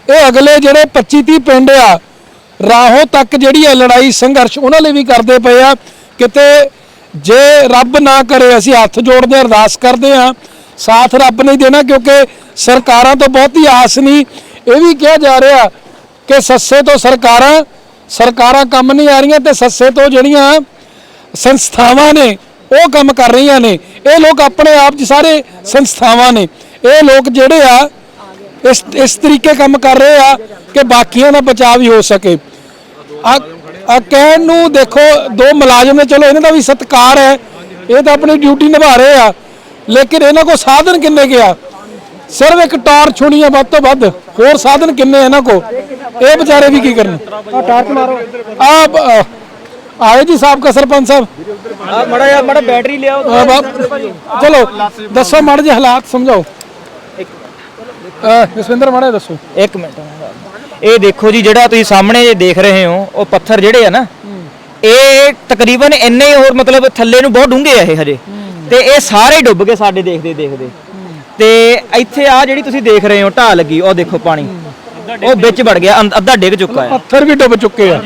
ਇਹ ਅਗਲੇ ਜਿਹੜੇ 25 30 ਪਿੰਡ ਆ ਰਾਹੋਂ ਤੱਕ ਜਿਹੜੀ ਹੈ ਲੜਾਈ ਸੰਘਰਸ਼ ਉਹਨਾਂ ਲਈ ਵੀ ਕਰਦੇ ਪਏ ਆ। ਕਿਤੇ ਜੇ ਰੱਬ ਨਾ ਕਰੇ ਅਸੀਂ ਹੱਥ ਜੋੜਦੇ ਅਰਦਾਸ ਕਰਦੇ ਆ ਸਾਥ ਰੱਬ ਨਹੀਂ ਦੇਣਾ ਕਿਉਂਕਿ ਸਰਕਾਰਾਂ ਤੋਂ ਬਹੁਤੀ ਆਸ ਨਹੀਂ ਇਹ ਵੀ ਕਿਹਾ ਜਾ ਰਿਹਾ ਕਿ ਸੱਸੇ ਤੋਂ ਸਰਕਾਰਾਂ ਸਰਕਾਰਾਂ ਕੰਮ ਨਹੀਂ ਆ ਰਹੀਆਂ ਤੇ ਸੱਸੇ ਤੋਂ ਜਿਹੜੀਆਂ ਸੰਸਥਾਵਾਂ ਨੇ, ਉਹ ਕੰਮ ਕਰ ਰਹੀਆਂ ਨੇ। ਇਹ ਲੋਕ ਆਪਣੇ ਆਪ 'ਚ ਸਾਰੇ ਸੰਸਥਾਵਾਂ ਨੇ। ਇਹ ਲੋਕ ਜਿਹੜੇ ਆ, ਇਸ ਇਸ ਤਰੀਕੇ ਕੰਮ ਕਰ ਰਹੇ ਆ ਕਿ ਬਾਕੀਆਂ ਦਾ ਬਚਾਅ ਵੀ ਹੋ ਸਕੇ। ਆ ਕਹਿਣ ਨੂੰ ਦੇਖੋ, ਦੋ ਮੁਲਾਜ਼ਮ ਨੇ, ਚਲੋ ਇਹਨਾਂ ਦਾ ਵੀ ਸਤਿਕਾਰ ਹੈ, ਇਹ ਤਾਂ ਆਪਣੀ ਡਿਊਟੀ ਨਿਭਾ ਰਹੇ ਆ, ਲੇਕਿਨ ਇਹਨਾਂ ਕੋਲ ਸਾਧਨ ਕਿੰਨੇ ਗਿਆ ਸਿਰਫ ਇੱਕ ਟਾਰਚ ਹੋਣੀ ਆ ਵੱਧ ਤੋਂ ਵੱਧ। ਹੋਰ ਸਾਧਨ ਕਿੰਨੇ ਇਹਨਾਂ ਕੋ ਇਹ ਵਿਚਾਰੇ ਵੀ ਕੀ ਕਰਨ? ਆ ਟਾਰਚ ਮਾਰੋ। ਆ ਆਏ ਜੀ ਸਾਬਕਾ ਸਰਪੰਚ ਸਾਹਿਬ। ਆ ਮੜਾ ਜਾ ਮੜਾ ਬੈਟਰੀ ਲਿਆਓ ਚਲੋ ਦੱਸੋ ਮਾੜੇ ਜਿਹੇ ਹਾਲਾਤ ਸਮਝਾਓ। ਜਸਵਿੰਦਰ ਮਾੜੇ ਦੱਸੋ। ਇੱਕ ਮਿੰਟ ਇਹ ਦੇਖੋ ਜੀ ਜਿਹੜਾ ਤੁਸੀਂ ਸਾਹਮਣੇ ਜੇ ਦੇਖ ਰਹੇ ਹੋ ਉਹ ਪੱਥਰ ਜਿਹੜੇ ਆ ਨਾ ਇਹ ਤਕਰੀਬਨ ਇੰਨੇ ਹੀ ਹੋਰ ਮਤਲਬ ਥੱਲੇ ਨੂੰ ਬਹੁਤ ਡੂੰਘੇ ਆ ਇਹ ਹਜੇ। ਤੇ ਇਹ ਸਾਰੇ ਹੀ ਡੁੱਬ ਗਏ ਸਾਡੇ ਦੇਖਦੇ ਦੇਖਦੇ। ਤੇ ਇੱਥੇ ਆ ਜਿਹੜੀ ਤੁਸੀਂ ਦੇਖ ਰਹੇ ਹੋ ਢਾਹ ਲੱਗੀ ਉਹ ਦੇਖੋ ਪਾਣੀ। ਉਹ ਵਿੱਚ ਵੜ ਗਿਆ ਅੰਦ- ਅੱਧਾ ਡਿੱਗ ਚੁੱਕਾ ਹੈ। ਪੱਥਰ ਵੀ ਡੁੱਬ ਚੁੱਕੇ ਆ।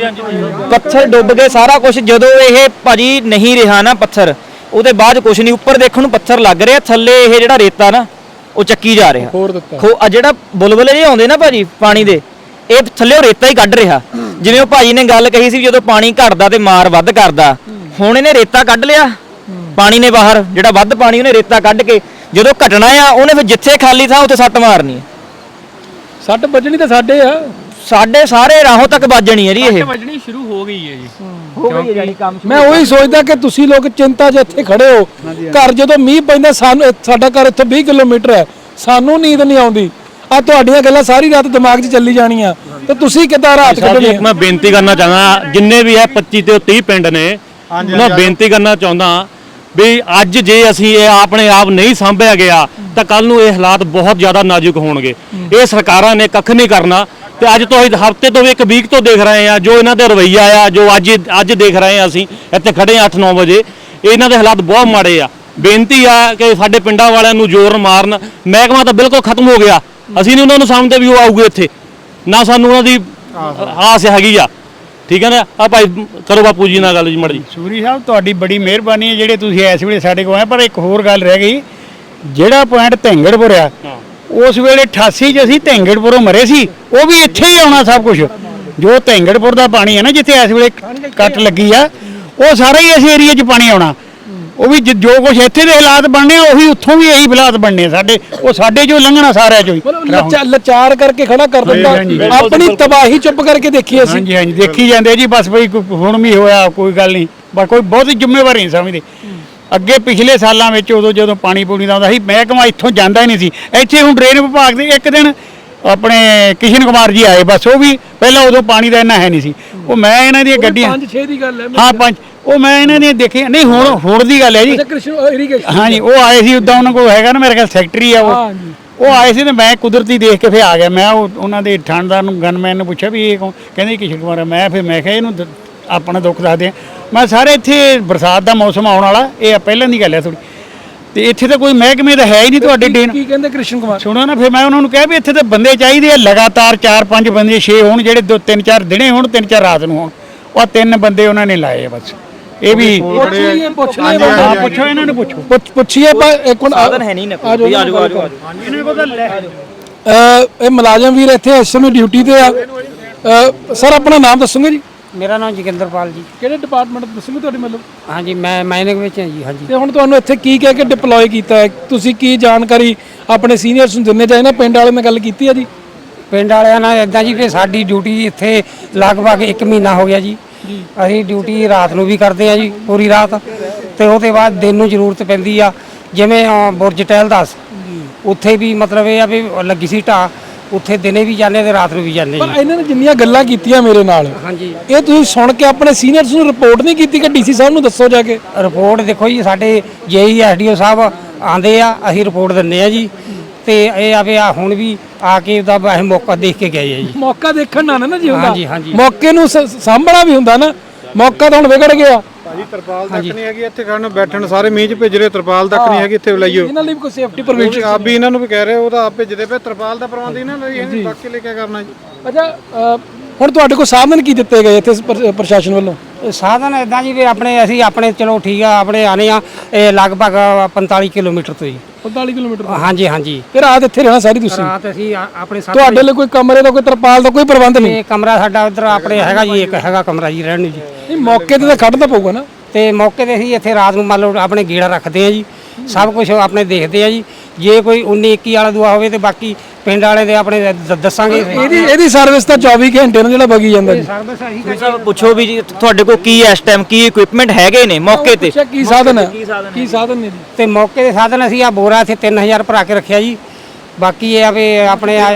ਪੱਥਰ ਡੁੱਬ ਗਏ ਸਾਰਾ ਕੁਝ ਜਦੋਂ ਇਹ ਭਾਜੀ ਨਹੀਂ ਰਿਹਾ ਨਾ ਪੱਥਰ ਉਹਦੇ ਬਾਅਦ ਕੁਝ ਨਹੀਂ ਉੱਪਰ ਦੇਖਣ ਨੂੰ ਪੱਥਰ ਲੱਗ ਰਿਹਾ ਥੱਲੇ ਇਹ ਜਿਹੜਾ ਰੇਤਾ ਨਾ ਉਹ ਚੱਕੀ ਜਾ ਰਿਹਾ। ਹੋਰ ਦਿੱਤਾ। ਖੋ ਆ ਜਿਹੜਾ ਬੁਲਬੁਲੇ ਜਿਹੇ ਆਉਂਦੇ ਨਾ ਭਾਜੀ ਪਾਣੀ ਦੇ ਇਹ ਥੱਲੇ ਰੇਤਾ ਹੀ ਕੱਢ ਰਿਹਾ। ਜਿਵੇਂ ਉਹ ਭਾਜੀ ਨੇ ਗੱਲ ਕਹੀ ਸੀ ਵੀ ਜਦੋਂ ਪਾਣੀ ਘਟਦਾ ਤੇ ਮਾਰ ਵੱਧ ਕਰਦਾ ਹੁਣ ਇਹਨੇ ਰੇਤਾ ਕੱਢ ਲਿਆ। ਪਾਣੀ ਨੇ ਬਾਹਰ ਜਿਹੜਾ ਵੱਧ ਪਾਣੀ ਉਹਨੇ ਰੇਤਾ ਕੱਢ ਕੇ ਜਦੋਂ ਘਟਣਾ ਆ ਉਹਨੇ ਫਿਰ ਜਿੱਥੇ ਖਾਲੀ ਥਾਂ ਉੱਥੇ ਸੱਟ ਮਾਰਨੀ ਹੈ। ਸੱਟ ਵੱਜਣੀ ਤਾਂ ਸਾਡੇ ਆ। ਸਾਡੇ ਸਾਰੇ ਰਾਹੋਂ ਤੱਕ ਵੱਜਣੀ ਹੈ ਜੀ ਇਹ। ਵੱਜਣੀ ਸ਼ੁਰੂ ਹੋ ਗਈ ਹੈ ਜੀ। ਹੋ ਗਈ ਹੈ ਜਾਨੀ ਕੰਮ ਮੈਂ ਉਹੀ ਸੋਚਦਾ ਕਿ ਤੁਸੀਂ ਲੋਕ ਚਿੰਤਾ 'ਚ ਇੱਥੇ ਖੜੇ ਹੋ। ਘਰ ਜਦੋਂ ਮੀਂਹ ਪੈਂਦਾ ਸਾਨੂੰ ਸਾਡਾ ਘਰ ਇੱਥੇ 20 ਕਿਲੋਮੀਟਰ ਹੈ। ਸਾਨੂੰ ਨੀਂਦ ਨਹੀਂ ਆਉਂਦੀ। ਆ ਤੁਹਾਡੀਆਂ ਗੱਲਾਂ ਸਾਰੀ ਰਾਤ ਦਿਮਾਗ 'ਚ ਚੱਲੀ ਜਾਣੀਆਂ। ਤੇ ਤੁਸੀਂ ਕਿੱਦਾਂ ਰਾਤ ਕੱਢਣੀ ਇੱਕ ਮੈਂ ਬੇਨਤੀ ਕਰਨਾ ਚਾਹੁੰਦਾ ਜਿੰਨੇ ਵੀ ਹੈ 25 ਤੇ 30 ਪਿੰਡ ਨੇ ਉਹਨਾਂ ਬੇਨਤੀ ਕਰਨਾ ਚਾਹੁੰਦਾ ਵੀ ਅੱਜ ਜੇ ਅਸੀਂ ਇਹ ਆਪਣੇ ਆਪ ਨਹੀਂ ਸੰਭਿਆ ਗਿਆ ਤਾਂ ਕੱਲ ਨੂੰ ਇਹ ਹਾਲਾਤ ਬਹੁਤ ਜ਼ਿਆਦਾ ਨਾਜ਼ੁਕ ਹੋਣਗੇ। ਇਹ ਸਰਕਾਰਾਂ ਨੇ ਕੱਖ ਨਹੀਂ ਕਰਨਾ। ਤੇ ਅੱਜ ਤੋਂ ਹਫ਼ਤੇ ਤੋਂ ਵੀ ਇੱਕ ਵੀਕ ਤੋਂ ਦੇਖ ਰਹੇ ਆ ਜੋ ਇਹਨਾਂ ਦੇ ਰਵਈਆ ਆ ਜੋ ਅੱਜ ਅੱਜ ਦੇਖ ਰਹੇ ਆ ਅਸੀਂ ਇੱਥੇ ਖੜੇ 8-9 ਵਜੇ। ਇਹਨਾਂ ਦੇ ਹਾਲਾਤ ਬਹੁਤ ਮਾੜੇ ਆ। ਬੇਨਤੀ ਆ ਕਿ ਸਾਡੇ ਪਿੰਡਾਂ ਵਾਲਿਆਂ ਨੂੰ ਜ਼ੋਰ ਮਾਰਨ। ਮਹਿਕਮਾ ਤਾਂ ਬਿਲਕੁਲ ਖਤਮ ਹੋ ਗਿਆ। ਅਸੀਂ ਨਹੀਂ ਉਹਨਾਂ ਨੂੰ ਸਮਝਦੇ ਵੀ ਉਹ ਆਊਗੇ ਇੱਥੇ। ਨਾ ਸਾਨੂੰ ਉਹਨਾਂ ਦੀ ਆਸ ਹੈਗੀ ਆ। ਠੀਕ ਹੈ ਨਾ? ਆ ਭਾਈ ਕਰੋ ਬਾਪੂ ਜੀ ਨਾਲ ਗੱਲ ਜੀ ਮੜੀ ਸੂਰੀ ਸਾਹਿਬ ਤੁਹਾਡੀ ਬੜੀ ਮਿਹਰਬਾਨੀ ਹੈ ਜਿਹੜੇ ਤੁਸੀਂ ਇਸ ਵੇਲੇ ਸਾਡੇ ਕੋਲ ਆਏ ਪਰ ਇੱਕ ਹੋਰ ਗੱਲ ਰਹਿ ਗਈ। ਜਿਹੜਾ ਪੁਆਇੰਟ ਧੈਂਗੜਪੁਰ ਆ ਉਸ ਵੇਲੇ 88 ਚ ਅਸੀਂ ਧੈਂਗੜਪੁਰੋਂ ਮਰੇ ਸੀ ਉਹ ਵੀ ਇੱਥੇ ਹੀ ਆਉਣਾ ਸਭ ਕੁਝ ਜੋ ਧੈਂਗੜਪੁਰ ਦਾ ਪਾਣੀ ਹੈ ਨਾ ਜਿੱਥੇ ਇਸ ਵੇਲੇ ਕੱਟ ਲੱਗੀ ਆ ਉਹ ਸਾਰਾ ਹੀ ਇਸ ਏਰੀਆ 'ਚ ਪਾਣੀ ਆਉਣਾ। ਉਹ ਵੀ ਜ- ਜੋ ਕੁਝ ਇੱਥੇ ਦੇ ਹਾਲਾਤ ਬਣਨੇ ਆ ਉਹੀ ਉੱਥੋਂ ਵੀ ਇਹੀ ਹਾਲਾਤ ਬਣਨੇ ਆ ਸਾਡੇ। ਉਹ ਸਾਡੇ ਜੋ ਲੰਘਣਾ ਸਾਰਿਆਂ ਚੋਂ ਹੀ। ਮਤਲਬ ਲੱਚਾ- ਲਾਚਾਰ ਕਰਕੇ ਖੜਾ ਕਰ ਦਿੰਦਾ। ਆਪਣੀ ਤਬਾਹੀ ਚੁੱਪ ਕਰਕੇ ਦੇਖੀ ਅਸੀਂ। ਹਾਂਜੀ ਹਾਂਜੀ। ਦੇਖੀ ਜਾਂਦੇ ਆ ਜੀ ਬਸ ਬਈ ਕੋਈ ਹੁਣ ਵੀ ਹੋਇਆ ਕੋਈ ਗੱਲ ਨਹੀਂ। ਬਸ ਕੋਈ ਬਹੁਤੀ ਜ਼ਿੰਮੇਵਾਰੀ ਨਹੀਂ ਸਮਝਦੇ। ਅੱਗੇ ਪਿਛਲੇ ਸਾਲਾਂ ਵਿੱਚ ਉਦੋਂ ਜਦੋਂ ਪਾਣੀ ਪੂਣੀ ਦਾ ਆਉਂਦਾ ਸੀ ਮਹਿਕਮਾ ਇੱਥੋਂ ਜਾਂਦਾ ਹੀ ਨਹੀਂ ਸੀ। ਇੱਥੇ ਹੁਣ ਡਰੇਨ ਵਿਭਾਗ ਦੇ ਇੱਕ ਦਿਨ ਆਪਣੇ ਕਿਸ਼ਨ ਕੁਮਾਰ ਜੀ ਆਏ। ਬਸ ਉਹ ਵੀ ਪਹਿਲਾਂ ਉਦੋਂ ਪਾਣੀ ਦਾ ਇੰਨਾ ਹੈ ਨਹੀਂ ਸੀ। ਉਹ ਮੈਂ ਇਹਨਾਂ ਦੀਆਂ ਗੱਡੀਆਂ 5-6 ਦੀ ਗੱਲ ਹੈ। ਹਾਂ ਪੰਜ ਉਹ ਮੈਂ ਇਹਨਾਂ ਦੀਆਂ ਦੇਖੀਆਂ। ਨਹੀਂ ਹੁਣ ਹੁਣ ਦੀ ਗੱਲ ਹੈ ਜੀ। ਕ੍ਰਿਸ਼ਨ ਇਰੀਗੇਸ਼ਨ ਹਾਂਜੀ ਉਹ ਆਏ ਸੀ ਉਦਾਂ ਉਹਨਾਂ ਕੋਲ ਹੈਗਾ ਨਾ ਮੇਰੇ ਖਿਆਲ ਸੈਕਟਰੀ ਆ ਉਹ। ਹਾਂਜੀ। ਉਹ ਆਏ ਸੀ ਤੇ ਮੈਂ ਕੁਦਰਤੀ ਦੇਖ ਕੇ ਫੇ ਆ ਗਿਆ। ਮੈਂ ਉਹ- ਉਹਨਾਂ ਦੇ ਠਾਣਦਾਰ ਨੂੰ ਗਨਮੈਨ ਨੂੰ ਪੁੱਛਿਆ ਵੀ ਇਹ ਕੌਣ? ਕਹਿੰਦੇ ਕਿਸ਼ਨ ਕੁਮਾਰ ਆ। ਮੈਂ ਫੇ ਮੈਂ ਕਿਹਾ ਇਹਨੂੰ ਦ- ਆਪਣਾ ਦੁੱਖ ਦੱਸਦੇ ਆ। ਮੈਂ ਸਾਰੇ ਇੱਥੇ ਬਰਸਾਤ ਦਾ ਮੌਸਮ ਆਉਣ ਵਾਲਾ। ਇਹ ਆ ਪਹਿਲਾਂ ਦੀ ਗੱਲ ਹੈ ਥੋੜੀ ਤੇ ਇੱਥੇ ਤਾਂ ਕੋਈ ਮਹਿਕਮੇ ਦਾ ਹੈ ਹੀ ਨਹੀਂ ਤੁਹਾਡੇ ਡੇਨ ਕੀ ਕਹਿੰਦੇ ਕ੍ਰਿਸ਼ਨ ਕੁਮਾਰ? ਸੁਣੋ ਨਾ ਫਿਰ ਮੈਂ ਉਹਨਾਂ ਨੂੰ ਕਿਹਾ ਵੀ ਇੱਥੇ ਤਾਂ ਬੰਦੇ ਚਾਹੀਦੇ ਆ। ਲਗਾਤਾਰ 4-5 ਬੰਦੇ 6 ਹੋਣ ਜਿਹੜੇ ਦੋ ਤਿੰਨ ਚਾਰ ਦਿਨੇ ਹੋਣ ਤਿੰਨ ਚਾਰ ਰਾਤ ਨੂੰ ਹੋਣ। ਉਹ ਆਹ ਤਿੰਨ ਬੰਦੇ ਉਹਨਾਂ ਨੇ ਲਾਏ ਆ ਬਸ। ਇਹ ਵੀ ਪੁੱਛ ਲਈਏ ਪੁੱਛ ਲਈਏ ਹਾਂ ਪੁੱਛੋ ਇਹਨਾਂ ਨੂੰ ਪੁੱਛੋ। ਪੁੱਛ- ਪੁੱਛੀਏ ਪਰ ਇੱਕ ਮਿੰਟ ਸਾਧਨ ਹੈ ਨਹੀਂ ਨਾ ਆ ਜਾਓ, ਕੋਈ ਆਜੋ ਆਜੋ ਇਹਨਾਂ ਕੋਲ ਤਾਂ ਲੈ ਅਹ ਇਹ ਮੁਲਾਜ਼ਮ ਵੀਰ ਇੱਥੇ ਇਸ ਸਮੇਂ ਡਿਊਟੀ ਤੇ ਆ। ਅਹ ਸਰ ਆਪਣਾ ਨਾਮ ਦੱਸੋਗੇ ਜੀ? ਮੇਰਾ ਨਾਮ ਜੋਗਿੰਦਰਪਾਲ ਜੀ। ਕਿਹੜੇ ਡਿਪਾਰਟਮੈਂਟ ਦੱਸੋਗੇ ਤੁਹਾਡੀ ਮਤਲਬ? ਹਾਂਜੀ ਮੈਂ ਮਾਈਨਿੰਗ ਵਿੱਚ ਹਾਂ ਜੀ ਹਾਂਜੀ। ਤੇ ਹੁਣ ਤੁਹਾਨੂੰ ਇੱਥੇ ਕੀ ਕਹਿ ਕੇ ਡਿਪਲੋਏ ਕੀਤਾ ਹੈ? ਤੁਸੀਂ ਕੀ ਜਾਣਕਾਰੀ ਆਪਣੇ ਸੀਨੀਅਰਸ ਨੂੰ ਦਿੰਨੇ ਚਾਹੀਏ ਨਾ ਪਿੰਡ ਵਾਲੇ ਨਾਲ ਗੱਲ ਕੀਤੀ ਹੈ ਜੀ। ਪਿੰਡ ਵਾਲਿਆਂ ਨਾਲ ਇਦਾਂ ਜੀ ਕਿ ਸਾਡੀ ਡਿਊਟੀ ਇੱਥੇ ਲਗਭਗ 1 ਮਹੀਨਾ ਹੋ ਗਿਆ ਜੀ। ਅਸੀਂ ਡਿਊਟੀ ਰਾਤ ਨੂੰ ਵੀ ਕਰਦੇ ਆ ਜੀ ਪੂਰੀ ਰਾਤ। ਤੇ ਉਹਦੇ ਬਾਅਦ ਦਿਨ ਨੂੰ ਜ਼ਰੂਰਤ ਪੈਂਦੀ ਆ ਜਿਵੇਂ ਬੁਰਜ ਟਹਿਲ ਦੱਸ ਉੱਥੇ ਵੀ ਮਤਲਬ ਇਹ ਆ ਵੀ ਲੱਗੀ ਸੀ ਢਾਹ ਉੱਥੇ ਦਿਨੇ ਵੀ ਜਾਂਦੇ ਤੇ ਰਾਤ ਨੂੰ ਵੀ ਜਾਂਦੇ ਪਰ ਜੀ। ਇਹਨਾਂ ਨੇ ਜਿੰਨੀਆਂ ਗੱਲਾਂ ਕੀਤੀਆਂ ਮੇਰੇ ਨਾਲ ਹਾਂਜੀ। ਇਹ ਤੁਸੀਂ ਸੁਣ ਕੇ ਆਪਣੇ ਸੀਨੀਅਰਸ ਨੂੰ ਰਿਪੋਰਟ ਨਹੀਂ ਕੀਤੀ ਕਿ ਡੀਸੀ ਸਾਹਿਬ ਨੂੰ ਦੱਸੋ ਜਾ ਕੇ? ਰਿਪੋਰਟ ਦੇਖੋ ਜੀ ਸਾਡੇ ਜੇਈ ਐਸਡੀਓ ਸਾਹਿਬ ਆਂਦੇ ਆ ਅਸੀਂ ਰਿਪੋਰਟ ਦਿੰਨੇ ਆ ਜੀ। ਤੇ ਇਹ ਆ ਵੀ ਆ ਹੁਣ ਵੀ ਆ ਕੇ ਉਹਦਾ ਅਸੀਂ ਮੌਕਾ ਦੇਖ ਕੇ ਗਏ ਆ ਜੀ। ਮੌਕਾ ਦੇਖਣ ਨਾ ਨਾ ਜੀ ਹੁੰਦਾ। ਹਾਂਜੀ, ਹਾਂਜੀ। ਮੌਕੇ ਨੂੰ ਸ- ਸਾਂਭਣਾ ਵੀ ਹੁੰਦਾ ਨਾ। ਮੌਕਾ ਤਾਂ ਹੁਣ ਵਿਗੜ ਗਿਆ। ਭਾਜੀ ਤਰਪਾਲ ਤੱਕ ਨਹੀਂ ਹੈਗੀ ਇੱਥੇ ਖੜਨ ਬੈਠਣ ਸਾਰੇ ਮੀਂਹ 'ਚ ਭਿੱਜ ਰਹੇ ਤਰਪਾਲ ਤੱਕ ਨਹੀਂ ਹੈਗੀ ਇੱਥੇ ਲਾਈਓ। ਇਹਨਾਂ ਲਈ ਵੀ ਕੋਈ ਸੇਫਟੀ ਉਹ ਵੀ ਆਪ ਵੀ ਇਹਨਾਂ ਨੂੰ ਵੀ ਕਹਿ ਰਹੇ ਉਹ ਤਾਂ ਆਪ ਭਿੱਜਦੇ ਪਏ। ਤਰਪਾਲ ਦਾ ਪ੍ਰਬੰਧ ਇਹਨਾਂ ਲਈ ਹੈ ਨਹੀਂ ਬਾਕੀ ਲਈ ਕੀ ਕਰਨਾ ਜੀ? ਅੱਛਾ ਅਹ, ਹੁਣ ਤੁਹਾਡੇ ਕੋਲ ਸਾਧਨ ਕੀ ਦਿੱਤੇ ਗਏ ਇੱਥੇ ਪ੍ਰ- ਪ੍ਰਸ਼ਾਸਨ ਵੱਲੋਂ? ਸਾਧਨ ਇਦਾਂ ਜੀ ਵੀ ਆਪਣੇ ਅਸੀਂ ਆਪਣੇ ਚਲੋ ਠੀਕ ਆ ਆਪਣੇ ਆਨੇ ਆ ਇਹ ਲਗਭਗ 45 ਕਿਲੋਮੀਟਰ ਤੋਂ ਜੀ। 45 ਕਿਲੋਮੀਟਰ ਹਾਂਜੀ ਹਾਂਜੀ। ਤੇ ਰਾਤ ਇੱਥੇ ਰਹਿਣਾ ਸਾਰੀ ਤੁਸੀਂ? ਰਾਤ ਅਸੀਂ ਆ- ਆਪਣੇ ਸਾਥ ਤੁਹਾਡੇ ਲਈ ਕੋਈ ਕਮਰੇ ਦਾ ਕੋਈ ਤਰਪਾਲ ਦਾ ਕੋਈ ਪ੍ਰਬੰਧ ਨਹੀਂ? ਇਹ ਕਮਰਾ ਸਾਡਾ ਉਧਰ ਆਪਣੇ ਹੈਗਾ ਜੀ ਇੱਕ ਹੈਗਾ ਕਮਰਾ ਜੀ ਰਹਿਣ ਨੂੰ ਜੀ। ਨਹੀਂ ਮੌਕੇ ਤੇ ਤਾਂ ਖੜਨਾ ਪਊਗਾ ਨਾ। ਤੇ ਮੌਕੇ ਤੇ ਅਸੀਂ ਇੱਥੇ ਰਾਤ ਨੂੰ ਮੰਨ ਲਓ ਆਪਣੇ ਗੇੜਾ ਰੱਖਦੇ ਆ ਜੀ। ਸਭ ਕੁਝ ਆਪਣੇ ਦੇਖਦੇ ਆ ਜੀ। ਜੇ ਕੋਈ 19 21 ਵਾਲਾ ਦੂਆ ਹੋਵੇ ਤੇ ਬਾਕੀ ਪਿੰਡ ਵਾਲੇ ਦੇ ਆਪਣੇ ਦ- ਦੱਸਾਂਗੇ। ਇਹਦੀ ਇਹਦੀ ਸਰਵਿਸ ਤਾਂ 24 ਘੰਟੇ ਨੂੰ ਜਿਹੜਾ ਬਗੀ ਜਾਂਦਾ ਜੀ। ਸਰਵਿਸ ਅਸੀਂ ਤੁਸੀਂ ਸਾਹਿਬ ਪੁੱਛੋ ਵੀ ਜੀ ਤੁਹਾਡੇ ਕੋਲ ਕੀ ਇਸ ਟਾਈਮ ਕੀ ਇਕਵਿਪਮੈਂਟ ਹੈਗੇ ਨੇ ਮੌਕੇ ਤੇ? ਕੀ ਸਾਧਨ ਹੈ? ਕੀ ਸਾਧਨ ਨੇ? ਜੀ? ਤੇ ਮੌਕੇ ਦੇ ਸਾਧਨ ਅਸੀਂ ਆ ਬੋਰਾ ਇੱਥੇ 3000 ਭਰਾ ਕੇ ਰੱਖਿਆ ਜੀ। ਬਾਕੀ ਇਹ ਆ ਵੀ ਆਪਣੇ ਆ-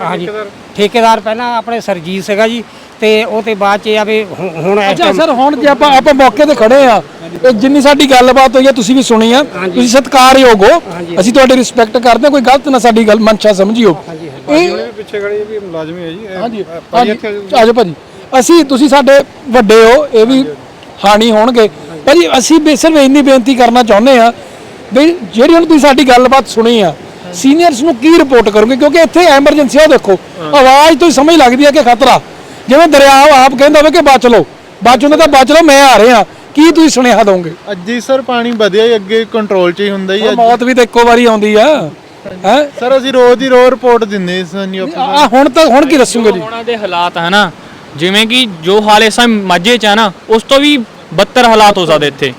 ਹਾਂਜੀ। ਠੇਕੇਦਾਰ ਪਹਿਲਾਂ ਆਪਣੇ ਸਰਜੀਤ ਸੀਗਾ ਜੀ। ਤੇ ਉਹ ਤੇ ਬਾਅਦ ਚ ਇਹ ਆ ਵੀ ਹੁ- ਹੁਣ ਇਸ ਅੱਛਾ ਸਰ ਹੁਣ ਜੇ ਆਪਾਂ ਆਪਾਂ ਮੌਕੇ ਤੇ ਖੜੇ ਆ ਇਹ ਜਿੰਨੀ ਸਾਡੀ ਗੱਲਬਾਤ ਹੋਈ ਆ ਤੁਸੀਂ ਵੀ ਸੁਣੀ ਆ ਤੁਸੀਂ ਸਤਿਕਾਰਯੋਗ ਹੋ। ਅਸੀਂ ਤੁਹਾਡੀ ਰਿਸਪੈਕਟ ਕਰਦੇ ਹਾਂ ਕੋਈ ਗਲਤ ਨਾ ਸਾਡੀ ਗੱਲ ਮਨਸ਼ਾ ਸਮਝਿਓ। ਇਹ ਪਿੱਛੇ ਖੜੀ ਵੀ ਮੁਲਾਜ਼ਮ ਹੈ ਜੀ ਹਾਂਜੀ ਹਾਂਜੀ। ਆਜੋ ਭਾਜੀ। ਅਸੀਂ ਤੁਸੀਂ ਸਾਡੇ ਵੱਡੇ ਹੋ ਇਹ ਵੀ ਹਾਨੀ ਹੋਣਗੇ। ਭਾਜੀ ਅਸੀਂ ਬੇ- ਸਿਰਫ ਇੰਨੀ ਬੇਨਤੀ ਕਰਨਾ ਚਾਹੁੰਦੇ ਆ ਵੀ ਜਿਹੜੀ ਹੁਣ ਤੁਸੀਂ ਸਾਡੀ ਗੱਲਬਾਤ ਸੁਣੀ ਆ ਸੀਨੀਅਰਸ ਨੂੰ ਕੀ ਰਿਪੋਰਟ ਕਰੋਗੇ? ਕਿਉਂਕਿ ਇੱਥੇ ਐਮਰਜੈਂਸੀ ਆ ਦੇਖੋ। ਆਵਾਜ਼ ਤੋਂ ਹੀ ਸਮਝ ਲੱਗਦੀ ਹੈ ਕਿ ਖਤਰਾ। ਜਿਵੇਂ ਦਰਿਆ ਆਪ ਕਹਿੰਦਾ ਹੋਵੇ ਕਿ ਬਚ ਲਓ। ਬਚੋਗੇ ਤਾਂ ਬਚ ਲਓ ਮੈਂ ਆ ਰਿਹਾ। ਕੀ ਤੁਸੀਂ ਸੁਨੇਹਾ ਦੋਗੇ? ਅੱਜ ਹੀ ਸਰ ਪਾਣੀ ਵਧਿਆ ਹੀ ਅੱਗੇ ਕੰਟਰੋਲ 'ਚ ਹੀ ਹੁੰਦਾ ਹੀ ਅੱਜ। ਮੌਤ ਵੀ ਤਾਂ ਇੱਕੋ ਵਾਰੀ ਆਉਂਦੀ ਆ। ਹੈ? ਸਰ ਅਸੀਂ ਰੋਜ਼ ਦੀ ਰੋਜ਼ ਰਿਪੋਰਟ ਦਿੰਦੇ ਸਨ ਜੀ ਆ ਹੁਣ ਤਾਂ ਹੁਣ ਕੀ ਦੱਸੋਗੇ ਜੀ? ਉਹਨਾਂ ਦੇ ਹਾਲਾਤ ਹੈ ਨਾ ਜਿਵੇਂ ਕਿ ਜੋ ਹਾਲ ਇਸ ਮਾਝੇ ਚ ਹੈ ਨਾ ਉਸ ਤੋਂ ਵੀ ਬੱਤਰ ਹਾਲਾਤ ਹੋ ਸਕਦੇ ਇੱਥੇ।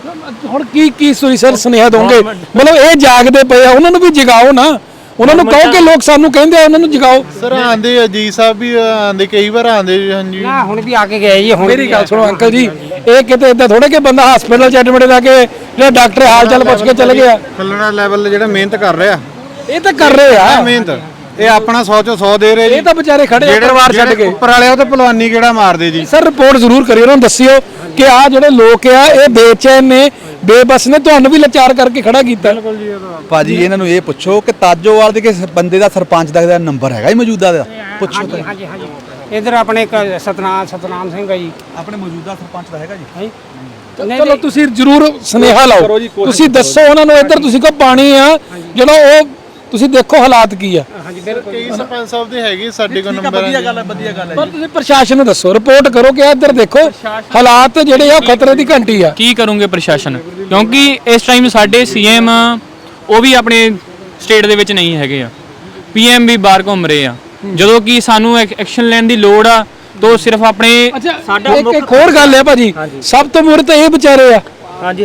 ਹੁਣ ਕੀ ਕੀ ਤੁਸੀਂ ਸਰ ਸੁਨੇਹਾ ਦੋਗੇ? ਮਤਲਬ ਇਹ ਜਾਗਦੇ ਪਏ ਆ ਉਹਨਾਂ ਨੂੰ ਵੀ ਜਗਾਓ ਨਾ। ਉਹਨਾਂ ਨੂੰ ਕਹੋ ਕਿ ਲੋਕ ਸਾਨੂੰ ਕਹਿੰਦੇ ਆ ਉਹਨਾਂ ਨੂੰ ਜਗਾਓ। ਸਰ ਆਂਦੇ ਅਜੀ ਸਾਹਿਬ ਵੀ ਆਂਦੇ ਕਈ ਵਾਰ ਆਂਦੇ ਹਾਂਜੀ। ਨਾ ਹੁਣ ਵੀ ਆ ਕੇ ਗਏ ਜੀ ਹੁਣ ਮੇਰੀ ਗੱਲ ਸੁਣੋ ਅੰਕਲ ਜੀ ਇਹ ਕਿਤੇ ਇਦਾਂ ਥੋੜੇ ਕਿ ਬੰਦਾ ਹਸਪੀਟਲ ਚ ਐਡਮਿਟ ਜਾ ਕੇ ਜਿਹੜਾ ਡਾਕਟਰ ਹਾਲ ਚਾਲ ਪੁੱਛ ਕੇ ਚਲੇ ਗਿਆ। ਥੱਲੜਾ ਲੈਵਲ ਜਿਹੜਾ ਮਿਹਨਤ ਕਰ ਰਿਹਾ। ਇਹ ਤਾਂ ਕਰ ਰਹੇ ਆ। ਮਿਹਨਤ। ਇਹ ਆਪਣਾ 100 ਚੋਂ 100 ਦੇ ਰਹੇ ਜੀ। ਇਹ ਤਾਂ ਵਿਚਾਰੇ ਖੜੇ ਆ ਪਰਿਵਾਰ ਛੱਡ ਕੇ। ਉੱਪਰ ਵਾਲੇ ਉਹ ਤੇ ਪਹਿਲਵਾਨੀ ਕਿਹੜਾ ਮਾਰਦੇ ਜੀ। ਸਰ ਰਿਪੋਰਟ ਜ਼ਰੂਰ ਕਰਿਓ ਉਹਨਾਂ ਨੂੰ ਦੱਸਿਓ। ਕਿ ਆ ਜਿਹੜੇ ਲੋਕ ਆ ਇਹ ਬੇਚੈਨ ਨੇ ਬੇਬਸ ਨੇ ਤੁਹਾਨੂੰ ਵੀ ਲਾਚਾਰ ਕਰਕੇ ਖੜਾ ਕੀਤਾ। ਭਾਜੀ ਇਹਨਾਂ ਨੂੰ ਇਹ ਪੁੱਛੋ ਕਿ ਤਾਜੋਵਾਲ ਦੇ ਕਿਸ ਬੰਦੇ ਦਾ ਸਰਪੰਚ ਦਾ ਨੰਬਰ ਹੈਗਾ ਹੀ ਮੌਜੂਦਾ ਦਾ? ਪੁੱਛੋ ਤਾਂ। ਹਾਂਜੀ ਹਾਂਜੀ। ਇਧਰ ਆਪਣੇ ਇੱਕ ਸਤਨਾਮ ਸਤਨਾਮ ਸਿੰਘ ਹੈ ਜੀ। ਆਪਣੇ ਮੌਜੂਦਾ ਸਰਪੰਚ ਦਾ ਹੈਗਾ ਜੀ। ਚਲੋ ਤੁਸੀਂ ਜ਼ਰੂਰ ਸੁਨੇਹਾ ਲਾਓ। ਤੁਸੀਂ ਦੱਸੋ ਉਹਨਾਂ ਨੂੰ ਇੱਧਰ ਤੁਸੀਂ ਕੋ ਪਾਣੀ ਆ ਜਿਹੜਾ ਉਹ ਤੁਸੀਂ ਦੇਖੋ ਹਾਲਾਤ ਕੀ ਆ। ਕਈ ਸਰਪੰਚ ਸਾਹਿਬ ਦੇ ਹੈਗੇ ਸਾਡੇ ਕੋਲ ਨੰਬਰ ਵਧੀਆ ਗੱਲ ਹੈ ਵਧੀਆ ਗੱਲ ਹੈ ਪਰ ਤੁਸੀਂ ਪ੍ਰਸ਼ਾਸਨ ਨੂੰ ਦੱਸੋ ਰਿਪੋਰਟ ਕਰੋ ਕਿ ਇੱਧਰ ਦੇਖੋ ਹਾਲਾਤ ਜਿਹੜੇ ਆ ਉਹ ਖਤਰੇ ਦੀ ਘੰਟੀ ਆ। ਕੀ ਕਰੂੰਗੇ ਪ੍ਰਸ਼ਾਸਨ? ਕਿਉਂਕਿ ਇਸ ਟਾਈਮ ਸਾਡੇ ਸੀਐਮ ਉਹ ਵੀ ਆਪਣੇ ਸਟੇਟ ਦੇ ਵਿੱਚ ਨਹੀਂ ਹੈਗੇ ਆ। ਪੀਐਮ ਵੀ ਬਾਹਰ ਘੁੰਮ ਰਹੇ ਆ। ਜਦੋਂ ਕਿ ਸਾਨੂੰ ਐਕਸ਼ਨ ਲੈਣ ਦੀ ਲੋੜ ਆ ਤਾਂ ਸਿਰਫ ਆਪਣੇ ਸਾਡਾ ਇੱਕ ਇੱਕ ਹੋਰ ਗੱਲ ਹੈ ਭਾਜੀ। ਸਭ ਤੋਂ ਮੋਰੇ ਤਾਂ ਇਹ ਵਿਚਾਰੇ ਆ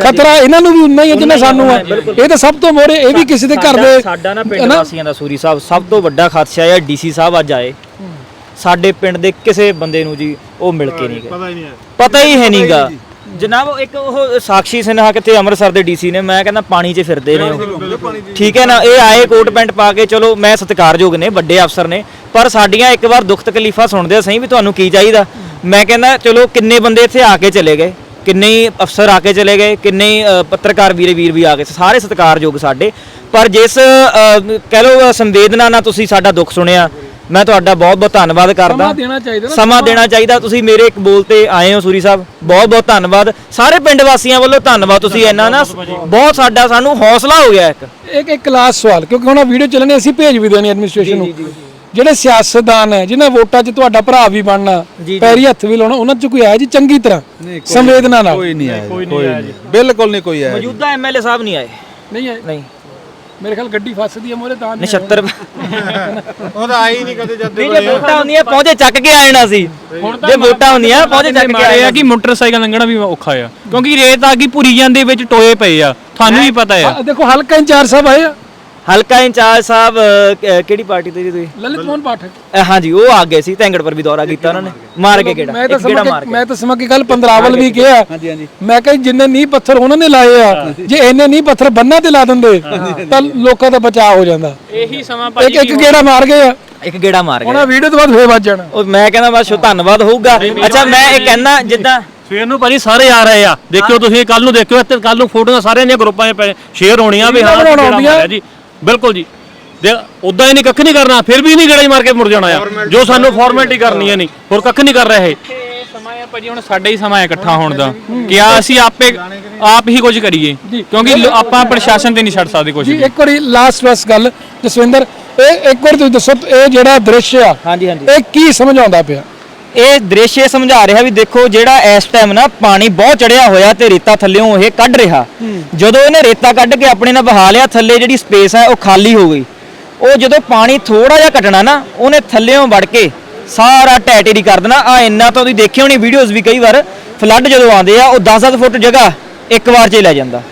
ਖਤਰਾ ਇਹਨਾਂ ਨੂੰ ਵੀ ਉਨਾ ਹੀ ਹੈ ਜਿੰਨਾ ਸਾਨੂੰ ਆ ਇਹ ਤਾਂ ਸਭ ਤੋਂ ਮੋਰੇ ਇਹ ਵੀ ਕਿਸੇ ਦੇ ਘਰ ਦੇ ਸਾਡਾ ਨਾ ਪਿੰਡ ਵਾਸੀਆਂ ਦਾ ਸੂਰੀ ਸਾਹਿਬ ਸਭ ਤੋਂ ਵੱਡਾ ਖਦਸ਼ਾ ਹੈ ਡੀਸੀ ਸਾਹਿਬ ਅੱਜ ਆਏ। ਸਾਡੇ ਪਿੰਡ ਦੇ ਕਿਸੇ ਬੰਦੇ ਨੂੰ ਜੀ ਉਹ ਮਿਲ ਕੇ ਨਹੀਂ ਗਏ। ਪਤਾ ਹੀ ਨਹੀਂ ਪਤਾ ਹੀ ਹੈ ਨਹੀਂਗਾ ਜਨਾਬ ਇੱਕ ਉਹ ਸਾਖੀ ਸਿਨਹਾ ਕਿਤੇ ਅੰਮ੍ਰਿਤਸਰ ਦੇ ਡੀਸੀ ਨੇ ਮੈਂ ਕਹਿੰਦਾ ਪਾਣੀ 'ਚ ਫਿਰਦੇ ਨੇ ਉਹ। ਠੀਕ ਹੈ ਨਾ ਇਹ ਆਏ ਕੋਟ ਪੈਂਟ ਪਾ ਕੇ ਚਲੋ ਮੈਂ ਸਤਿਕਾਰਯੋਗ ਨੇ ਵੱਡੇ ਅਫਸਰ ਨੇ ਪਰ ਸਾਡੀਆਂ ਇੱਕ ਵਾਰ ਦੁੱਖ ਤਕਲੀਫਾਂ ਸੁਣਦੇ ਸਹੀ ਵੀ ਤੁਹਾਨੂੰ ਕੀ ਚਾਹੀਦਾ? ਮੈਂ ਕਹਿੰਦਾ ਚਲੋ ਕਿੰਨੇ ਬੰਦੇ ਇੱਥੇ ਆ ਕੇ ਚਲੇ ਗਏ। ਕਿੰਨੇ ਹੀ ਅਫਸਰ ਆ ਕੇ ਚਲੇ ਗਏ ਕਿੰਨੇ ਹੀ, ਅ, ਪੱਤਰਕਾਰ ਵੀਰੇ ਵੀਰ ਵੀ ਆ ਗਏ ਸਾਰੇ ਸਤਿਕਾਰਯੋਗ ਸਾਡੇ। ਪਰ ਜਿਸ ਅ, ਕਹਿ ਲਓ ਸੰਵੇਦਨਾ ਨਾਲ ਤੁਸੀਂ ਸਾਡਾ ਦੁੱਖ ਸੁਣਿਆ ਮੈਂ ਤੁਹਾਡਾ ਬਹੁਤ ਬਹੁਤ ਧੰਨਵਾਦ ਕਰਦਾ। ਸਮਾਂ ਦੇਣਾ ਚਾਹੀਦਾ ਨਾ, ਸਮਾਂ ਦੇਣਾ ਚਾਹੀਦਾ। ਤੁਸੀਂ ਮੇਰੇ ਇੱਕ ਬੋਲ ਤੇ ਆਏ ਹੋ ਸੂਰੀ ਸਾਹਿਬ। ਬਹੁਤ ਬਹੁਤ ਧੰਨਵਾਦ। ਸਾਰੇ ਪਿੰਡ ਵਾਸੀਆਂ ਵੱਲੋਂ ਧੰਨਵਾਦ ਤੁਸੀਂ ਇੰਨਾ ਨਾ ਬਹੁਤ ਸਾਡਾ ਸਾਨੂੰ ਹੌਸਲਾ ਹੋ ਗਿਆ ਇੱਕ। ਇੱਕ ਇੱਕ ਲਾਸਟ ਸਵਾਲ ਕਿਉਂਕਿ ਹੁਣ ਵੀਡੀਓ ਚੱਲਣੀ ਅਸੀਂ ਭੇਜ ਵੀ ਦੇਣੀ ਐਡਮਿਨਿਸਟ੍ਰੇਸ਼ਨ ਨੂੰ। ਜਿਹੜੇ ਸਿਆਸਤਦਾਨ ਹੈ ਜਿਨ੍ਹਾਂ ਵੋਟਾਂ 'ਚ ਤੁਹਾਡਾ ਭਰਾ ਵੀ ਬਣਨਾ ਪੈਰੀ ਹੱਥ ਵੀ ਲਾਉਣਾ ਉਹਨਾਂ 'ਚ ਕੋਈ ਆਇਆ ਜੀ ਚੰਗੀ ਤਰ੍ਹਾਂ? ਸੰਵੇਦਨਾ ਨਾਲ? ਕੋਈ ਨਹੀਂ ਆਇਆ ਕੋਈ ਨਹੀਂ ਬਿਲਕੁਲ ਨਹੀਂ ਕੋਈ ਆਇਆ ਮੌਜੂਦਾ ਐਮਐਲਏ ਸਾਹਿਬ ਨਹੀਂ ਆਏ। ਨਹੀਂ ਆਏ? ਨਹੀਂ। ਮੇਰੇ ਖਿਆਲ ਗੱਡੀ ਫਸਦੀ ਹੈ ਮੋਰੇ ਤਾਂ ਨਹੀਂ ਨਛੱਤਰ। ਉਹ ਤਾਂ ਆਈ ਨਹੀਂ ਕਦੇ ਜਦ ਨਹੀਂ ਜੇ ਵੋਟਾਂ ਹੁੰਦੀਆਂ ਪਹੁੰਚੇ ਚੱਕ ਕੇ ਆ ਜਾਣਾ ਸੀ। ਜੇ ਵੋਟਾਂ ਹੁੰਦੀਆਂ ਪਹੁੰਚੇ ਚੱਕ ਕੇ ਆ ਮਾਰੇ ਆ ਕਿ ਮੋਟਰਸਾਈਕਲ ਲੰਘਣਾ ਵੀ ਔਖਾ ਆ। ਕਿਉਂਕਿ ਰੇਤ ਆ ਗਈ ਭੁਰੀ ਜਾਂਦੇ ਵਿੱਚ ਟੋਏ ਪਏ ਆ। ਤੁਹਾਨੂੰ ਵੀ ਪਤਾ ਆ ਦੇਖੋ ਹਲਕਾ ਇੰਚਾਰਜ ਸਾਹਿਬ ਆਏ ਆ। ਹਲਕਾ ਇੰਚਾਰਜ ਸਾਹਿਬ ਕਿਹੜੀ ਪਾਰਟੀ ਤੇ ਜੀ ਤੁਸੀਂ? ਲਲਿਤ ਮੋਹਨ ਪਾਠਕ ਅ, ਹਾਂਜੀ ਉਹ ਆ ਗਏ ਸੀ ਤੈਂਗੜ ਪਰ ਵੀ ਦੌਰਾ ਕੀਤਾ ਉਹਨਾਂ ਨੇ। ਮਾਰ ਕੇ ਕਿਹੜਾ? ਮੈਂ ਤਾਂ ਇੱਕ ਮਾਰ ਕੇ? ਮੈਂ ਤਾਂ ਸਮਝ ਕੇ ਕੱਲ ਪੰਦਰਾਵਲ ਵੀ ਕਿਹਾ। ਹਾਂਜੀ ਹਾਂਜੀ। ਮੈਂ ਕਿਹਾ ਜਿੰਨੇ ਨੀ ਪੱਥਰ ਉਹਨਾਂ ਨੇ ਲਾਏ ਆ ਜੇ ਇੰਨੇ ਨੀ ਪੱਥਰ ਬੰਨਾਂ ਤੇ ਲਾ ਦਿੰਦੇ ਤਾਂ ਲੋਕਾਂ ਦਾ ਬਚਾਅ ਹੋ ਜਾਂਦਾ। ਇਹੀ ਸਮਾਂ ਇੱਕ ਇੱਕ ਗੇੜਾ ਮਾਰ ਗਏ ਆ। ਇੱਕ ਗੇੜਾ ਮਾਰ ਕੇ ਆਹ ਵੀਡੀਓ ਤੋਂ ਬਾਅਦ ਫੇਰ ਵੱਜ ਜਾਣਾ। ਉਹ ਮੈਂ ਕਹਿੰਦਾ ਬਸ ਧੰਨਵਾਦ ਹੋਊਗਾ। ਅੱਛਾ ਮੈਂ ਇਹ ਕਹਿੰਦਾ ਜਿੱਦਾਂ ਸਵੇਰ ਨੂੰ ਭਾਜੀ ਸਾਰੇ ਆ ਰਹੇ ਆ। ਦੇਖਿਓ ਤੁਸੀਂ ਕੱਲ ਨੂੰ ਦੇਖਿਓ ਇੱਥੇ ਕੱਲ ਨੂੰ ਫੋਟੋਆਂ ਸਾਰਿਆਂ ਦੀਆਂ ਗਰੁੱਪਾਂ 'ਚ ਸ਼ੇਅਰ ਹੋਣੀਆਂ ਵੀ ਹਾਂ ਕਿਹੜਾ। ਮਾਰਿਆ ਜੀ। ਬਿਲਕੁਲ ਜੀ। ਦੇ ਉਦਾਂ ਹੀ ਨਹੀਂ ਕੱਖ ਨਹੀਂ ਕਰਨਾ ਫਿਰ ਵੀ ਨਹੀਂ ਗੜਾਈ ਮਾਰ ਕੇ ਮੁੜ ਜਾਣਾ ਆ। ਜੋ ਸਾਨੂੰ ਫਾਰਮੈਲਿਟੀ ਕਰਨੀ ਹੈ ਨਹੀਂ ਹੋਰ ਕੱਖ ਨਹੀਂ ਕਰ ਰਹੇ ਇਹ। ਸਮਾਂ ਹੈ ਭਾਜੀ ਹੁਣ ਸਾਡਾ ਹੀ ਸਮਾਂ ਹੈ ਇਕੱਠਾ ਹੋਣ ਦਾ। ਕਿ ਆ ਅਸੀਂ ਆਪੇ ਆਪ ਹੀ ਕੁਝ ਕਰੀਏ। ਕਿਉਂਕਿ ਆਪਾਂ ਪ੍ਰਸ਼ਾਸਨ ਤੇ ਨਹੀਂ ਛੱਡ ਸਕਦੇ ਕੁਝ ਜੀ ਇੱਕ ਵਾਰੀ ਲਾਸਟ ਬਸ ਗੱਲ ਜਸਵਿੰਦਰ ਇਹ ਇੱਕ ਵਾਰੀ ਤੁਸੀਂ ਦੱਸੋ ਇਹ ਜਿਹੜਾ ਦ੍ਰਿਸ਼ ਆ ਹਾਂਜੀ ਹਾਂਜੀ। ਇਹ ਕੀ ਸਮਝਾਉਂਦਾ ਪਿਆ? ਇਹ ਦ੍ਰਿਸ਼ ਇਹ ਸਮਝਾ ਰਿਹਾ ਵੀ ਦੇਖੋ ਜਿਹੜਾ ਇਸ ਟਾਈਮ ਨਾ ਪਾਣੀ ਬਹੁਤ ਚੜਿਆ ਹੋਇਆ ਤੇ ਰੇਤਾ ਥੱਲੇੋਂ ਇਹ ਕੱਢ ਰਿਹਾ। ਜਦੋਂ ਇਹਨੇ ਰੇਤਾ ਕੱਢ ਕੇ ਆਪਣੇ ਨਾਲ ਬਹਾ ਲਿਆ ਥੱਲੇ ਜਿਹੜੀ ਸਪੇਸ ਹੈ ਉਹ ਖਾਲੀ ਹੋ ਗਈ। ਉਹ ਜਦੋਂ ਪਾਣੀ ਥੋੜਾ ਜਿਹਾ ਘਟਣਾ ਨਾ ਉਹਨੇ ਥੱਲੇੋਂ ਵੜ ਕੇ ਸਾਰਾ ਟੈਟੇਰੀ ਕਰ ਦੇਣਾ। ਆ ਇੰਨਾ ਤਾਂ ਤੁਸੀਂ ਦੇਖੇ ਹੋਣੀ ਵੀਡੀਓਜ਼ ਵੀ ਕਈ ਵਾਰ ਫਲੱਡ ਜਦੋਂ ਆਉਂਦੇ ਆ ਉਹ 10-10 ਫੁੱਟ ਜਗ੍ਹਾ ਇੱਕ ਵਾਰ 'ਚ ਲੈ ਜਾਂਦਾ।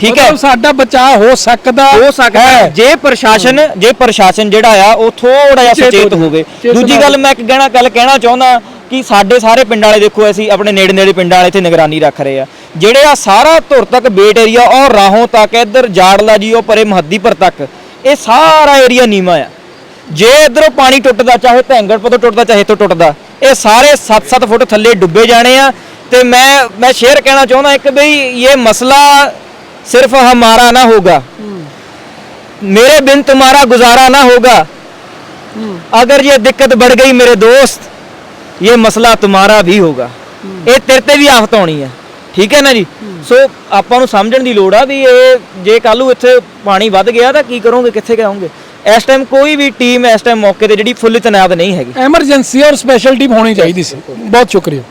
ਠੀਕ ਹੈ। ਸਾਡਾ ਬਚਾਅ ਹੋ ਸਕਦਾ ਹੋ ਸਕਦਾ। ਜੇ ਪ੍ਰਸ਼ਾਸਨ ਜੇ ਪ੍ਰਸ਼ਾਸਨ ਜਿਹੜਾ ਆ ਉਹ ਥੋੜਾ ਜਿਹਾ ਚੇਤ ਸੁਚੇਤ ਹੋਵੇ। ਦੂਜੀ ਗੱਲ ਮੈਂ ਇੱਕ ਕਹਿਣਾ ਗੱਲ ਕਹਿਣਾ ਚਾਹੁੰਦਾ ਕਿ ਸਾਡੇ ਸਾਰੇ ਪਿੰਡਾਂ ਵਾਲੇ ਦੇਖੋ ਅਸੀਂ ਆਪਣੇ ਨੇੜੇ ਨੇੜੇ ਪਿੰਡਾਂ ਵਾਲੇ ਇੱਥੇ ਨਿਗਰਾਨੀ ਰੱਖ ਰਹੇ ਆ। ਜਿਹੜੇ ਆ ਸਾਰਾ ਧੁਰ ਤੱਕ ਬੇਟ ਏਰੀਆ ਔਰ ਰਾਹੋਂ ਤੱਕ ਇੱਧਰ ਜਾੜਲਾ ਜੀ ਉਹ ਪਰੇ ਮਹੱਦੀਪੁਰ ਤੱਕ ਇਹ ਸਾਰਾ ਏਰੀਆ ਨੀਵਾ ਆ। ਜੇ ਇਧਰੋਂ ਪਾਣੀ ਟੁੱਟਦਾ ਚਾਹੇ ਭੈਂਗੜਪੁਰ ਤੋਂ ਟੁੱਟਦਾ ਚਾਹੇ ਤੋਂ ਟੁੱਟਦਾ ਇਹ ਸਾਰੇ 7-7 ਫੁੱਟ ਥੱਲੇ ਡੁੱਬੇ ਜਾਣੇ ਆ। ਤੇ ਮੈਂ ਮੈਂ ਸ਼ੇਅਰ ਕਹਿਣਾ ਚਾਹੁੰਦਾ ਇੱਕ ਬਈ ਇਹ ਮਸਲਾ ਸਿਰਫ ਹਮਾਰਾ ਨਾ ਹੋਗਾ मेरे बिन तुम्हारा गुजारा ना होगा अगर ये दिक्कत बढ़ गई मेरे दोस्त ये मसला तुम्हारा भी होगा ਇਹ ਤੇਰੇ ਤੇ ਵੀ ਆਫਤ ਆਉਣੀ ਹੈ ਠੀਕ ਹੈ ਨਾ ਜੀ ਸੋ ਆਪਾਂ ਨੂੰ ਸਮਝਣ ਦੀ ਲੋੜ ਆ ਵੀ ਇਹ ਜੇ ਕੱਲ ਨੂੰ ਇੱਥੇ ਪਾਣੀ ਵੱਧ ਗਿਆ ਤਾਂ ਕੀ ਕਰੋਗੇ ਕਿੱਥੇ ਜਾਓਗੇ ਇਸ ਟਾਈਮ ਕੋਈ ਵੀ ਟੀਮ ਇਸ ਟਾਈਮ ਮੌਕੇ ਤੇ ਜਿਹੜੀ ਫੁੱਲ ਤਨਾਤ ਨਹੀਂ ਹੈਗੀ ਐਮਰਜੈਂਸੀ ਔਰ ਸਪੈਸ਼ਲ ਟੀਮ ਹੋਣੀ ਚਾਹੀਦੀ ਸੀ ਬਹੁਤ ਸ਼ੁਕਰੀਆ